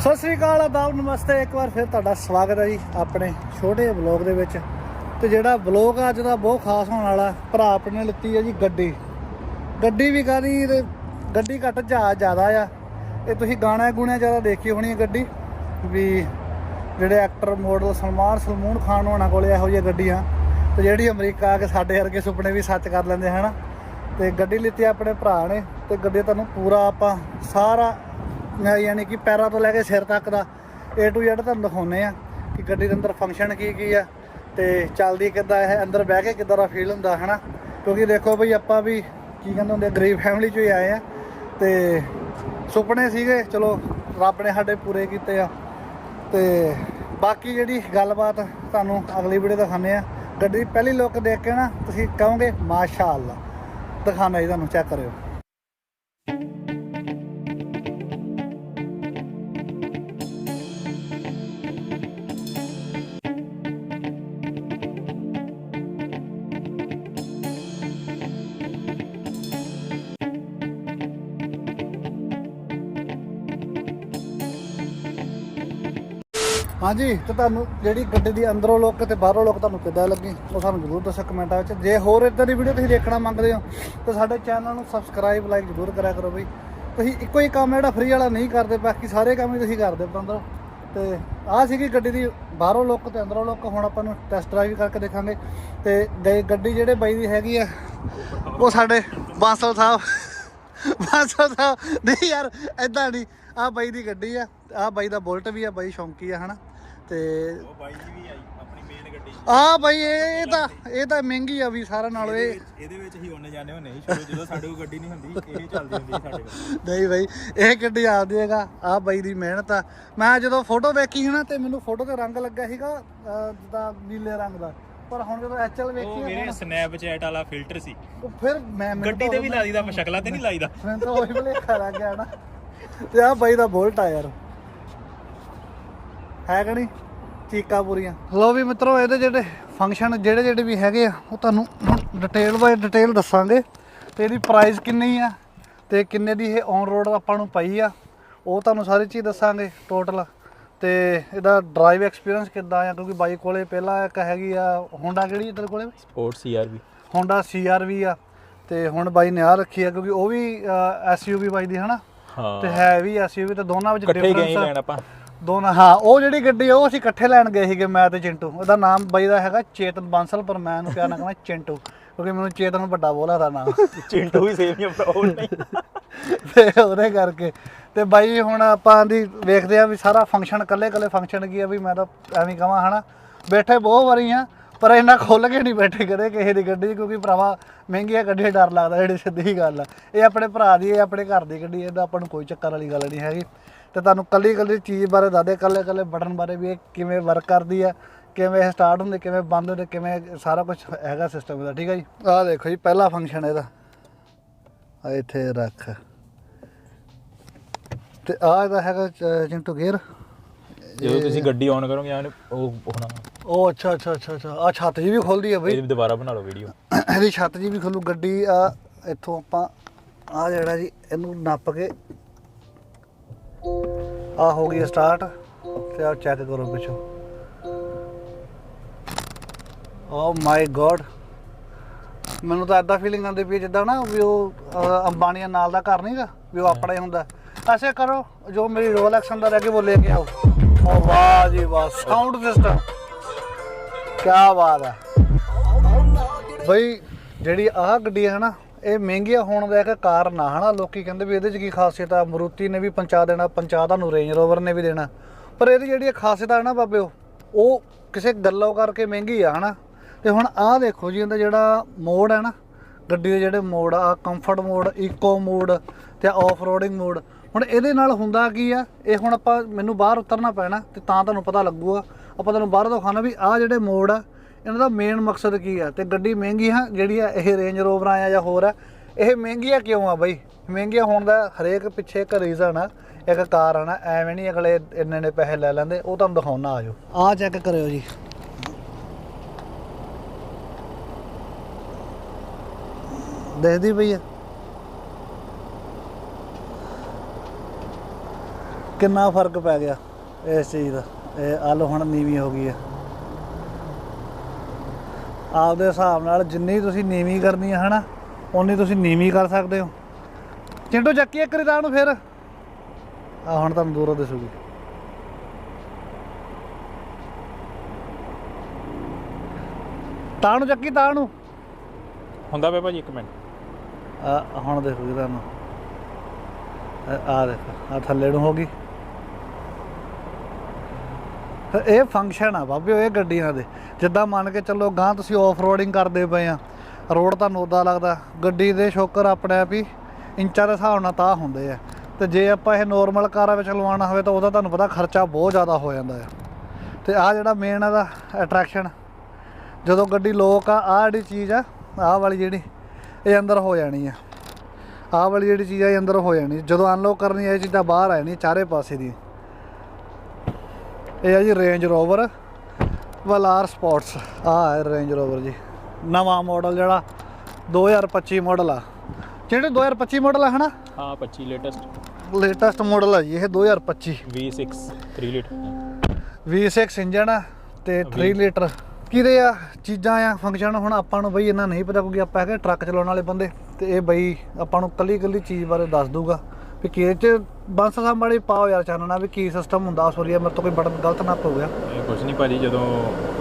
ਸਤਿ ਸ੍ਰੀ ਅਕਾਲ, ਆਦਾਬ, ਨਮਸਤੇ। ਇੱਕ ਵਾਰ ਫਿਰ ਤੁਹਾਡਾ ਸਵਾਗਤ ਹੈ ਜੀ ਆਪਣੇ ਛੋਟੇ ਬਲੌਗ ਦੇ ਵਿੱਚ। ਤੇ ਜਿਹੜਾ ਬਲੌਗ ਅੱਜ ਦਾ ਬਹੁਤ ਖਾਸ ਹੋਣ ਵਾਲਾ, ਭਰਾ ਆਪਣੇ ਲਿੱਤੀ ਹੈ ਜੀ ਗੱਡੀ। ਗੱਡੀ ਵੀ ਕਾਦੀ ਤੇ ਗੱਡੀ ਘੱਟ ਜਹਾਜ਼ ਜ਼ਿਆਦਾ ਆ। ਇਹ ਤੁਸੀਂ ਗਾਣਾ ਗੁਣਿਆ ਜ਼ਿਆਦਾ ਦੇਖੀ ਹੋਣੀ ਹੈ ਗੱਡੀ, ਵੀ ਜਿਹੜੇ ਐਕਟਰ ਮਾਡਲ ਸਲਮਾਨ ਸਲਮੂਨ ਖਾਨ ਹੋਣਾ ਕੋਲੇ ਇਹੋ ਜਿਹੀਆਂ ਗੱਡੀਆਂ। ਤੇ ਜਿਹੜੀ ਅਮਰੀਕਾ ਆ ਕੇ ਸਾਡੇ ਵਰਗੇ ਸੁਪਨੇ ਵੀ ਸੱਚ ਕਰ ਲੈਂਦੇ, ਹਨ। ਤੇ ਗੱਡੀ ਲਿੱਤੀ ਆਪਣੇ ਭਰਾ ਨੇ, ਤੇ ਗੱਡੀ ਤੁਹਾਨੂੰ ਪੂਰਾ ਆਪਾਂ ਸਾਰਾ ਯਾਨੀ ਕਿ ਪੈਰਾਂ ਤੋਂ ਲੈ ਕੇ ਸਿਰ ਤੱਕ ਦਾ A to Z ਤੁਹਾਨੂੰ ਦਿਖਾਉਨੇ ਆ ਕਿ ਗੱਡੀ ਦੇ ਅੰਦਰ ਫੰਕਸ਼ਨ ਕੀ ਕੀ ਆ ਤੇ ਚੱਲਦੀ ਕਿੱਦਾਂ ਇਹ ਅੰਦਰ ਬਹਿ ਕੇ ਕਿੱਦਾਂ ਦਾ ਫੀਲ ਹੁੰਦਾ, ਹਨਾ? ਕਿਉਂਕਿ ਦੇਖੋ ਬਈ ਆਪਾਂ ਵੀ ਕੀ ਕਹਿੰਦੇ ਹੁੰਦੇ ਗਰੀਬ ਫੈਮਿਲੀ ਚੋਂ ਹੀ ਆਏ ਆ ਤੇ ਸੁਪਨੇ ਸੀਗੇ, ਚਲੋ ਰੱਬ ਨੇ ਸਾਡੇ ਪੂਰੇ ਕੀਤੇ ਆ। ਤੇ ਬਾਕੀ ਜਿਹੜੀ ਗੱਲਬਾਤ ਤੁਹਾਨੂੰ ਅਗਲੀ ਵੀਡੀਓ ਦਿਖਾਉਂਦੇ ਆ ਗੱਡੀ ਪਹਿਲੀ ਲੁੱਕ ਦੇਖ ਕੇ ਨਾ ਤੁਸੀਂ ਕਹੋਗੇ, ਮਾਸ਼ਾਅੱਲਾ ਦਿਖਾਣਾ ਜੀ ਤੁਹਾਨੂੰ ਚੈੱਕ ਕਰਿਓ। ਹਾਂਜੀ, ਤੇ ਤੁਹਾਨੂੰ ਜਿਹੜੀ ਗੱਡੀ ਦੀ ਅੰਦਰੋਂ ਲੁੱਕ ਤੇ ਬਾਹਰੋਂ ਲੁੱਕ ਤੁਹਾਨੂੰ ਕਿੱਦਾਂ ਲੱਗੀ, ਉਹ ਸਾਨੂੰ ਜ਼ਰੂਰ ਦੱਸੋ ਕਮੈਂਟਾਂ ਵਿੱਚ। ਜੇ ਹੋਰ ਇਦਾਂ ਦੀ ਵੀਡੀਓ ਤੁਸੀਂ ਦੇਖਣਾ ਮੰਗਦੇ ਹੋ, ਤਾਂ ਸਾਡੇ ਚੈਨਲ ਨੂੰ ਸਬਸਕ੍ਰਾਈਬ ਲਾਈਕ ਜ਼ਰੂਰ ਕਰਿਆ ਕਰੋ ਬਈ। ਤੁਸੀਂ ਇੱਕੋ ਹੀ ਕੰਮ ਜਿਹੜਾ ਫ੍ਰੀ ਵਾਲਾ ਨਹੀਂ ਕਰਦੇ, ਬਾਕੀ ਸਾਰੇ ਕੰਮ ਹੀ ਤੁਸੀਂ ਕਰਦੇ ਹੋ ਅੰਦਰੋਂ। ਤੇ ਆਹ ਸੀਗੀ ਗੱਡੀ ਦੀ ਬਾਹਰੋਂ ਲੁੱਕ ਤੇ ਅੰਦਰੋਂ ਲੁੱਕ ਹੁਣ ਆਪਾਂ ਨੂੰ ਟੈਸਟ ਡਰਾਈਵ ਕਰਕੇ ਦੇਖਾਂਗੇ। ਤੇ ਗੱਡੀ ਜਿਹੜੇ ਬਾਈ ਦੀ ਹੈਗੀ ਆ, ਉਹ ਸਾਡੇ ਬਾਂਸਲ ਸਾਹਿਬ। ਬਾਂਸਲ ਸਾਹਿਬ, ਨਹੀਂ ਯਾਰ ਐਦਾਂ ਨਹੀਂ। ਆਹ ਬਾਈ ਦੀ ਗੱਡੀ ਆ, ਆਹ ਬਾਈ ਦਾ ਬੁਲਟ ਵੀ ਆ, ਬਾਈ ਸ਼ੌਂਕੀ ਆ, ਹਨਾ? ਤੇ ਉਹ ਬਾਈ ਜੀ ਵੀ ਆਈ ਆਪਣੀ ਮੇਨ ਗੱਡੀ ਆਹ ਬਾਈ ਇਹ ਤਾਂ ਇਹ ਤਾਂ ਮਹਿੰਗੀ ਆ ਵੀ ਸਾਰਾ ਨਾਲ ਇਹ। ਇਹਦੇ ਵਿੱਚ ਹੀ ਉਹਨੇ ਜਾਣੇ ਹੁੰਦੇ ਸੀ ਸ਼ੁਰੂ ਜਦੋਂ ਸਾਡੇ ਕੋਲ ਗੱਡੀ ਨਹੀਂ ਹੁੰਦੀ ਇਹ ਚੱਲਦੀ ਹੁੰਦੀ ਸਾਡੇ ਕੋਲ। ਨਹੀਂ ਬਾਈ ਇਹ ਗੱਡੀ ਆਪਦੀ ਹੈਗਾ ਆ ਬਾਈ ਦੀ ਮਿਹਨਤ ਆ। ਮੈਂ ਜਦੋਂ ਫੋਟੋ ਵੇਖੀ ਸੀ ਨਾ ਤੇ ਮੈਨੂੰ ਫੋਟੋ ਤੇ ਰੰਗ ਲੱਗਾ ਸੀਗਾ ਜਿੱਦਾਂ ਨੀਲੇ ਰੰਗ ਦਾ। ਪਰ ਹੁਣ ਜਦੋਂ ਉਹ ਵੇਖੀ ਮੇਰੇ ਆ ਸਨੈਪਚੈਟ ਵਾਲਾ ਫਿਲਟਰ ਸੀ। ਉਹ ਫਿਰ ਮੈਂ ਗੱਡੀ ਤਾਂ ਵੀ ਲਾਈਦਾ ਪਰ ਸ਼ਕਲਾਂ ਤੇ ਨਹੀਂ ਲਾਈਦਾ। ਮੈਨੂੰ ਤਾਂ ਉਹੀ ਭਲੇਖਾ ਲੱਗ ਗਿਆ ਨਾ। ਤੇ ਆ ਬਾਈ ਦਾ ਬੋਲਟ ਆ ਯਾਰ। ਹੈ ਕਿ ਨਹੀਂ? ਚੀਕਾਂ ਪੂਰੀਆਂ। ਲੋ ਵੀ ਮਿੱਤਰੋ ਇਹਦੇ ਜਿਹੜੇ ਫੰਕਸ਼ਨ ਜਿਹੜੇ ਜਿਹੜੇ ਵੀ ਹੈਗੇ ਆ ਉਹ ਤੁਹਾਨੂੰ ਡਿਟੇਲ ਬਾਈ ਡਿਟੇਲ ਦੱਸਾਂਗੇ ਤੇ ਇਹਦੀ ਪ੍ਰਾਈਸ ਕਿੰਨੀ ਆ ਤੇ ਕਿੰਨੇ ਦੀ ਇਹ ਔਨ ਰੋਡ ਆਪਾਂ ਨੂੰ ਪਈ ਆ ਉਹ ਤੁਹਾਨੂੰ ਸਾਰੀ ਚੀਜ਼ ਦੱਸਾਂਗੇ ਟੋਟਲ ਤੇ ਇਹਦਾ ਡਰਾਈਵ ਐਕਸਪੀਰੀਅੰਸ ਕਿੱਦਾਂ ਆ ਕਿਉਂਕਿ ਬਾਈ ਕੋਲੇ ਪਹਿਲਾਂ ਇੱਕ ਹੈਗੀ ਆ ਹੋਂਡਾ ਕਿਹੜੀ ਤੇਰੇ ਕੋਲੇ? ਸਪੋਰਟ ਸੀਆਰਵੀ ਹੋਂਡਾ ਸੀਆਰਵੀ ਆ ਤੇ ਹੁਣ ਬਾਈ ਨੇ ਆ ਰੱਖੀ ਆ ਕਿਉਂਕਿ ਉਹ ਵੀ ਐਸਯੂਵੀ ਬਾਈ ਦੀ ਹਨਾ? ਹਾਂ। ਤੇ ਹੈ ਵੀ ਐਸਯੂਵੀ ਤੇ ਦੋਨਾਂ ਵਿੱਚ ਇਕੱਠੇ ਗਏ ਡਿਫਰੈਂਸ ਲੈਣ ਆਪਾਂ। ਦੋਨਾਂ ਹਾਂ ਉਹ ਜਿਹੜੀ ਗੱਡੀ ਆ ਉਹ ਅਸੀਂ ਇਕੱਠੇ ਲੈਣ ਗਏ ਸੀਗੇ ਮੈਂ ਤੇ ਚਿੰਟੂ। ਉਹਦਾ ਨਾਮ ਬਾਈ ਦਾ ਹੈਗਾ ਚੇਤਨ ਬਾਂਸਲ ਪਰ ਮੈਂ ਉਹਨੂੰ ਪਿਆਰ ਨਾਲ ਕਹਿੰਦਾ ਚਿੰਟੂ ਕਿਉਂਕਿ ਮੈਨੂੰ ਚੇਤਨ ਵੱਡਾ ਬੋਲਾ ਦਾ ਨਾਮ। ਚਿੰਟੂ ਵੀ ਸੇਮ ਹੀ ਪ੍ਰੋਬਲਮ ਨਹੀਂ। ਤੇ ਉਹਦੇ ਕਰਕੇ। ਤੇ ਬਾਈ ਹੁਣ ਆਪਾਂ ਦੀ ਵੇਖਦੇ ਆ ਵੀ ਸਾਰਾ ਫੰਕਸ਼ਨ ਕੱਲੇ ਕੱਲੇ ਫੰਕਸ਼ਨ ਕੀ ਆ ਵੀ ਮੈਂ ਤਾਂ ਐਵੇਂ ਕਹਾਂ ਹਨਾ? ਬੈਠੇ ਬਹੁਤ ਵਾਰੀ ਆ ਪਰ ਇੰਨਾ ਖੁੱਲ ਕੇ ਨਹੀਂ ਬੈਠੇ ਕਦੇ ਕਿਸੇ ਦੀ ਗੱਡੀ 'ਚ ਕਿਉਂਕਿ ਭਰਾਵਾ ਮਹਿੰਗੀਆਂ ਗੱਡੀਆਂ ਡਰ ਲੱਗਦਾ ਜਿਹੜੀ ਸਿੱਧੀ ਗੱਲ ਆ। ਇਹ ਆਪਣੇ ਭਰਾ ਦੀ ਇਹ ਆਪਣੇ ਘਰ ਦੀ ਗੱਡੀ ਇਹਦਾ ਆਪਾਂ ਨੂੰ ਕੋਈ ਚੱਕਰ ਵਾਲੀ ਗੱਲ ਨਹੀਂ ਹੈਗੀ। ਤੇ ਤੁਹਾਨੂੰ ਕੱਲੀ ਕੱਲੀ ਚੀਜ਼ ਬਾਰੇ ਦੱਸਦੇ ਕੱਲੇ ਕੱਲੇ ਬਟਨ ਬਾਰੇ ਵੀ ਇਹ ਕਿਵੇਂ ਵਰਕ ਕਰਦੀ ਆ ਕਿਵੇਂ ਇਹ ਸਟਾਰਟ ਹੁੰਦੇ ਕਿਵੇਂ ਬੰਦ ਹੁੰਦੇ ਕਿਵੇਂ ਸਾਰਾ ਕੁਝ ਹੈਗਾ ਸਿਸਟਮ ਦਾ ਠੀਕ ਹੈ ਜੀ? ਆਹ ਦੇਖੋ ਜੀ ਪਹਿਲਾ ਫੰਕਸ਼ਨ ਇਹਦਾ। ਆ ਇੱਥੇ ਰੱਖ। ਤੇ ਆ ਇਹਦਾ ਹੈਗਾ ਚਿੰਟੂ ਗੇਅਰ ਜਦੋਂ ਤੁਸੀਂ ਗੱਡੀ ਆਨ ਕਰੋਗੇ ਆਨ ਉਹ ਹੋਣਾ। ਉਹ ਅੱਛਾ ਅੱਛਾ ਅੱਛਾ ਅੱਛਾ। ਆ ਛੱਤ ਜੀ ਵੀ ਖੁੱਲਦੀ ਆ ਬਈ। ਇਹ ਦੁਬਾਰਾ ਬਣਾ ਲਓ ਵੀਡੀਓ ਇਹਦੀ ਛੱਤ ਜੀ ਵੀ ਖੁੱਲੂ ਗੱਡੀ ਆ ਇੱਥੋਂ ਆਪਾਂ ਆ ਜਿਹੜਾ ਜੀ ਇਹਨੂੰ ਨੱਪ ਕੇ ਆ ਹੋ ਗਈ ਸਟਾਰਟ ਤੇ ਆ ਚੈੱਕ ਕਰੋ ਪਿੱਛੋਂ। ਓ ਮਾਈ ਗੋਡ ਮੈਨੂੰ ਤਾਂ ਐਦਾਂ ਫੀਲਿੰਗ ਆਉਂਦੀ ਪਈ ਜਿੱਦਾਂ ਨਾ ਵੀ ਉਹ ਅਹ, ਅੰਬਾਨੀਆਂ ਨਾਲ ਦਾ ਘਰ ਨਹੀਂਗਾ ਵੀ ਉਹ ਆਪਣਾ ਹੀ ਹੁੰਦਾ। ਐਸੇ ਕਰੋ ਜੋ ਮੇਰੀ ਰੋਲੈਕਸ ਅੰਦਰ ਹੈ ਕਿ ਉਹ ਲੈ ਕੇ ਆਓ। ਓ ਵਾਹ ਜੀ ਵਾਹ ਸਾਊਂਡ ਸਿਸਟਮ ਕੀ ਬਾਤ ਹੈ। ਬਈ ਜਿਹੜੀ ਆਹ ਗੱਡੀ ਹੈ ਨਾ ਇਹ ਮਹਿੰਗੀਆਂ ਹੋਣ ਦਾ ਇੱਕ ਕਾਰਨ ਆ, ਹਨਾ? ਲੋਕੀ ਕਹਿੰਦੇ ਵੀ ਇਹਦੇ 'ਚ ਕੀ ਖਾਸੀਅਤ ਆ? ਮਰੂਤੀ ਨੇ ਵੀ ਪਹੁੰਚਾ ਦੇਣਾ ਪਹੁੰਚਾ ਤੁਹਾਨੂੰ ਰੇਂਜ ਰੋਵਰ ਨੇ ਵੀ ਦੇਣਾ। ਪਰ ਇਹਦੀ ਜਿਹੜੀ ਖਾਸੀਅਤ ਆ ਨਾ ਬਾਬੇ, ਉਹ ਕਿਸੇ ਗੱਲੋਂ ਕਰਕੇ ਮਹਿੰਗੀ ਆ, ਹਨਾ? ਤੇ ਹੁਣ ਆਹ ਦੇਖੋ ਜੀ, ਇਹਦਾ ਜਿਹੜਾ ਮੋਡ ਹੈ ਨਾ, ਗੱਡੀ ਦੇ ਜਿਹੜੇ ਮੋਡ ਆ ਕੰਫਰਟ ਮੋਡ ਇਕੋ ਮੋਡ ਤੇ ਆਫ ਰੋਡਿੰਗ ਮੋਡ ਹੁਣ ਇਹਦੇ ਨਾਲ ਹੁੰਦਾ ਕੀ ਆ? ਇਹ ਹੁਣ ਆਪਾਂ, ਮੈਨੂੰ ਬਾਹਰ ਉਤਰਨਾ ਪੈਣਾ ਤੇ ਤਾਂ ਤੁਹਾਨੂੰ ਪਤਾ ਲੱਗੂਗਾ। ਆਪਾਂ ਤੁਹਾਨੂੰ ਬਾਹਰ ਦਿਖਾਣਾ ਵੀ ਆਹ ਜਿਹੜੇ ਮੋਡ ਆ ਇਹਨਾਂ ਦਾ ਮੇਨ ਮਕਸਦ ਕੀ ਆ? ਤੇ ਗੱਡੀ ਮਹਿੰਗੀ ਆ, ਜਿਹੜੀ ਆ, ਇਹ ਰੇਂਜ ਰੋਵਰਾਂ ਆ ਜਾਂ ਹੋਰ ਆ, ਇਹ ਮਹਿੰਗੀਆਂ ਕਿਉਂ ਆ ਬਈ? ਮਹਿੰਗੀਆਂ ਹੋਣ ਦਾ ਹਰੇਕ ਪਿੱਛੇ ਇੱਕ ਰੀਜ਼ਨ ਆ, ਇੱਕ ਕਾਰਨ ਆ, ਐਵੇਂ ਨਹੀਂ ਅਗਲੇ ਇੰਨੇ ਨੇ ਪੈਸੇ ਲੈ ਲੈਂਦੇ, ਉਹ ਤੁਹਾਨੂੰ ਦਿਖਾਉਣਾ ਆਜੋ ਆ ਚੈੱਕ ਕਰਿਓ ਜੀ। ਦੇਖਦੀ ਪਈ ਆ। ਕਿੰਨਾ ਫ਼ਰਕ ਪੈ ਗਿਆ ਇਸ ਚੀਜ਼ ਦਾ। ਇਹ ਆਲੋ ਹੁਣ ਨੀਵੀਂ ਹੋ ਗਈ ਹੈ ਆਪਦੇ ਹਿਸਾਬ ਨਾਲ ਜਿੰਨੀ ਤੁਸੀਂ ਨੀਵੀਂ ਕਰਨੀ ਹੈ ਹਨਾ ਉਨੀ ਤੁਸੀਂ ਨੀਵੀਂ ਕਰ ਸਕਦੇ ਹੋ। ਚਿੰਟੂ ਚੱਕੀ ਇੱਕ ਤਾਂ ਨੂੰ ਫਿਰ। ਆ ਹੁਣ ਤੁਹਾਨੂੰ ਦੂਰੋਂ ਦਿਸੂਗੀ। ਤਾਂ ਨੂੰ ਚੱਕੀ ਤਾਂ ਨੂੰ ਹੁੰਦਾ ਪਿਆ ਭਾਜੀ ਇੱਕ ਮਿੰਟ। ਆ ਹੁਣ ਦੇਖੂਗੀ ਤੁਹਾਨੂੰ। ਆ- ਦੇਖ ਆ ਥੱਲੇ ਨੂੰ ਹੋ ਗਈ। ਇਹ ਫੰਕਸ਼ਨ ਆ ਬਾਬਿਓ ਇਹ ਗੱਡੀਆਂ ਦੇ। ਜਿੱਦਾਂ ਮੰਨ ਕੇ ਚੱਲੋ ਗਾਂ ਤੁਸੀਂ ਆਫ ਰੋਡਿੰਗ ਕਰਦੇ ਪਏ ਆ, ਰੋਡ ਤਾਂ ਨੋਦਾ ਲੱਗਦਾ। ਗੱਡੀ ਦੇ ਸ਼ੋਕਰ ਆਪਣੇ ਆਪ ਹੀ ਇੰਚਾਂ ਦੇ ਹਿਸਾਬ ਨਾਲ ਤਾਂ ਹੁੰਦੇ ਆ। ਤੇ ਜੇ ਆਪਾਂ ਇਹ ਨੋਰਮਲ ਕਾਰਾਂ ਵਿੱਚ ਲਵਾਉਣਾ ਹੋਵੇ ਤਾਂ ਉਹਦਾ ਤੁਹਾਨੂੰ ਪਤਾ ਖਰਚਾ ਬਹੁਤ ਜ਼ਿਆਦਾ ਹੋ ਜਾਂਦਾ ਹੈ ਤੇ ਆ ਜਿਹੜਾ ਮੇਨ ਇਹਦਾ ਅਟਰੈਕਸ਼ਨ ਜਦੋਂ ਗੱਡੀ ਲੋਕ ਆ, ਆਹ ਜਿਹੜੀ ਚੀਜ਼ ਆ, ਆਹ ਵਾਲੀ ਜਿਹੜੀ, ਇਹ ਅੰਦਰ ਹੋ ਜਾਣੀ ਆ। ਆਹ ਵਾਲੀ ਜਿਹੜੀ ਚੀਜ਼ ਆ, ਇਹ ਅੰਦਰ ਹੋ ਜਾਣੀ। ਜਦੋਂ ਅਨਲੋਕ ਕਰਨੀ ਇਹ ਚੀਜ਼ਾਂ ਬਾਹਰ ਆ ਜਾਣੀ ਚਾਰੇ ਪਾਸੇ ਦੀ ਇਹ ਆ ਜੀ ਰੇਂਜ ਰੋਵਰ ਵਲਾਰ ਸਪੋਰਟਸ ਆਹ ਹੈ ਰੇਂਜ ਰੋਵਰ ਜੀ। ਨਵਾਂ ਮਾਡਲ ਜਿਹੜਾ 2025 ਮਾਡਲ ਆ। ਜਿਹੜੇ 2025 ਮਾਡਲ ਆ ਹਨਾ? ਹਾਂ 25 ਲੇਟੈਸਟ ਲੇਟੈਸਟ ਮਾਡਲ ਆ ਜੀ ਇਹ 2025 V6 3 ਲੀਟਰ V6 ਇੰਜਨ ਆ ਤੇ 3 ਲੀਟਰ ਕਿਹਦੇ ਆ? ਚੀਜ਼ਾਂ ਆ ਫੰਕਸ਼ਨ ਹੁਣ ਆਪਾਂ ਨੂੰ ਬਈ ਇਹਨਾਂ ਨਹੀਂ ਪਤਾ ਕਿਉਂਕਿ ਆਪਾਂ ਹੈਗੇ ਟਰੱਕ ਚਲਾਉਣ ਵਾਲੇ ਬੰਦੇ। ਤੇ ਇਹ ਬਈ ਆਪਾਂ ਨੂੰ ਕੱਲੀ ਕੱਲੀ ਚੀਜ਼ ਬਾਰੇ ਦੱਸ ਦੂਗਾ ਵੀ ਕੀ ਚ ਬੰਸ ਸਾਹਿਬ ਮਾੜੀ ਪਾਓ ਯਾਰ ਚਾਨਣਾ ਵੀ ਕੀ ਸਿਸਟਮ ਹੁੰਦਾ ਸੋਰੀ ਮੇਰੇ ਤੋਂ ਕੋਈ ਬਟਨ ਗਲਤ ਨਾ ਹੋ ਗਿਆ ਕੁਝ ਨਹੀਂ ਭਾਜੀ ਜਦੋਂ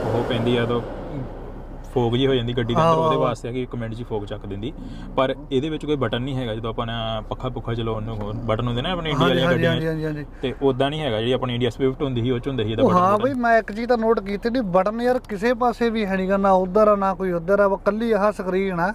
ਉਹ ਪੈਂਦੀ ਆ ਤਾਂ ਫੋਗ ਜੀ ਹੋ ਜਾਂਦੀ ਗੱਡੀ ਦੇ ਅੰਦਰ ਉਹਦੇ। ਵਾਸਤੇ ਆ ਕਿ ਇੱਕ ਮਿੰਟ ਜੀ ਫੋਗ ਚੱਕ ਦਿੰਦੀ ਪਰ ਇਹਦੇ ਵਿੱਚ ਕੋਈ ਬਟਨ ਨਹੀਂ ਹੈਗਾ ਜਦੋਂ ਆਪਾਂ ਪੱਖਾ ਪੁੱਖਾ ਚਲਾਉਣ ਨੂੰ ਹੋਰ ਬਟਨ ਹੁੰਦੇ ਨਾ ਆਪਣੇ ਇੰਡੀਆ ਵਾਲੀਆਂ ਗੱਡੀਆਂ ਹਾਂਜੀ 'ਚ। ਹਾਂਜੀ ਹਾਂਜੀ ਤੇ ਉਦਾਂ ਨਹੀਂ ਹੈਗਾ ਜਿਹੜੀ ਆਪਣੀ ਇੰਡੀਆ ਸਵਿਫਟ ਹੁੰਦੀ ਸੀ ਉਹ ਚ ਹੁੰਦਾ ਸੀ ਇਹਦਾ ਉਹ ਹਾਂ ਬਟਨ ਬਈ ਮੈਂ ਇੱਕ ਚੀਜ਼ ਤਾਂ ਨੋਟ ਕੀਤੀ ਨਹੀਂ ਬਟਨ ਯਾਰ ਕਿਸੇ ਪਾਸੇ ਵੀ ਹੈ ਨਹੀਂਗਾ ਨਾ ਉਧਰ ਆ ਨਾ ਕੋਈ ਉਧਰ ਆ ਉਹ ਕੱਲੀ ਆਹ ਸਕਰੀਨ ਆ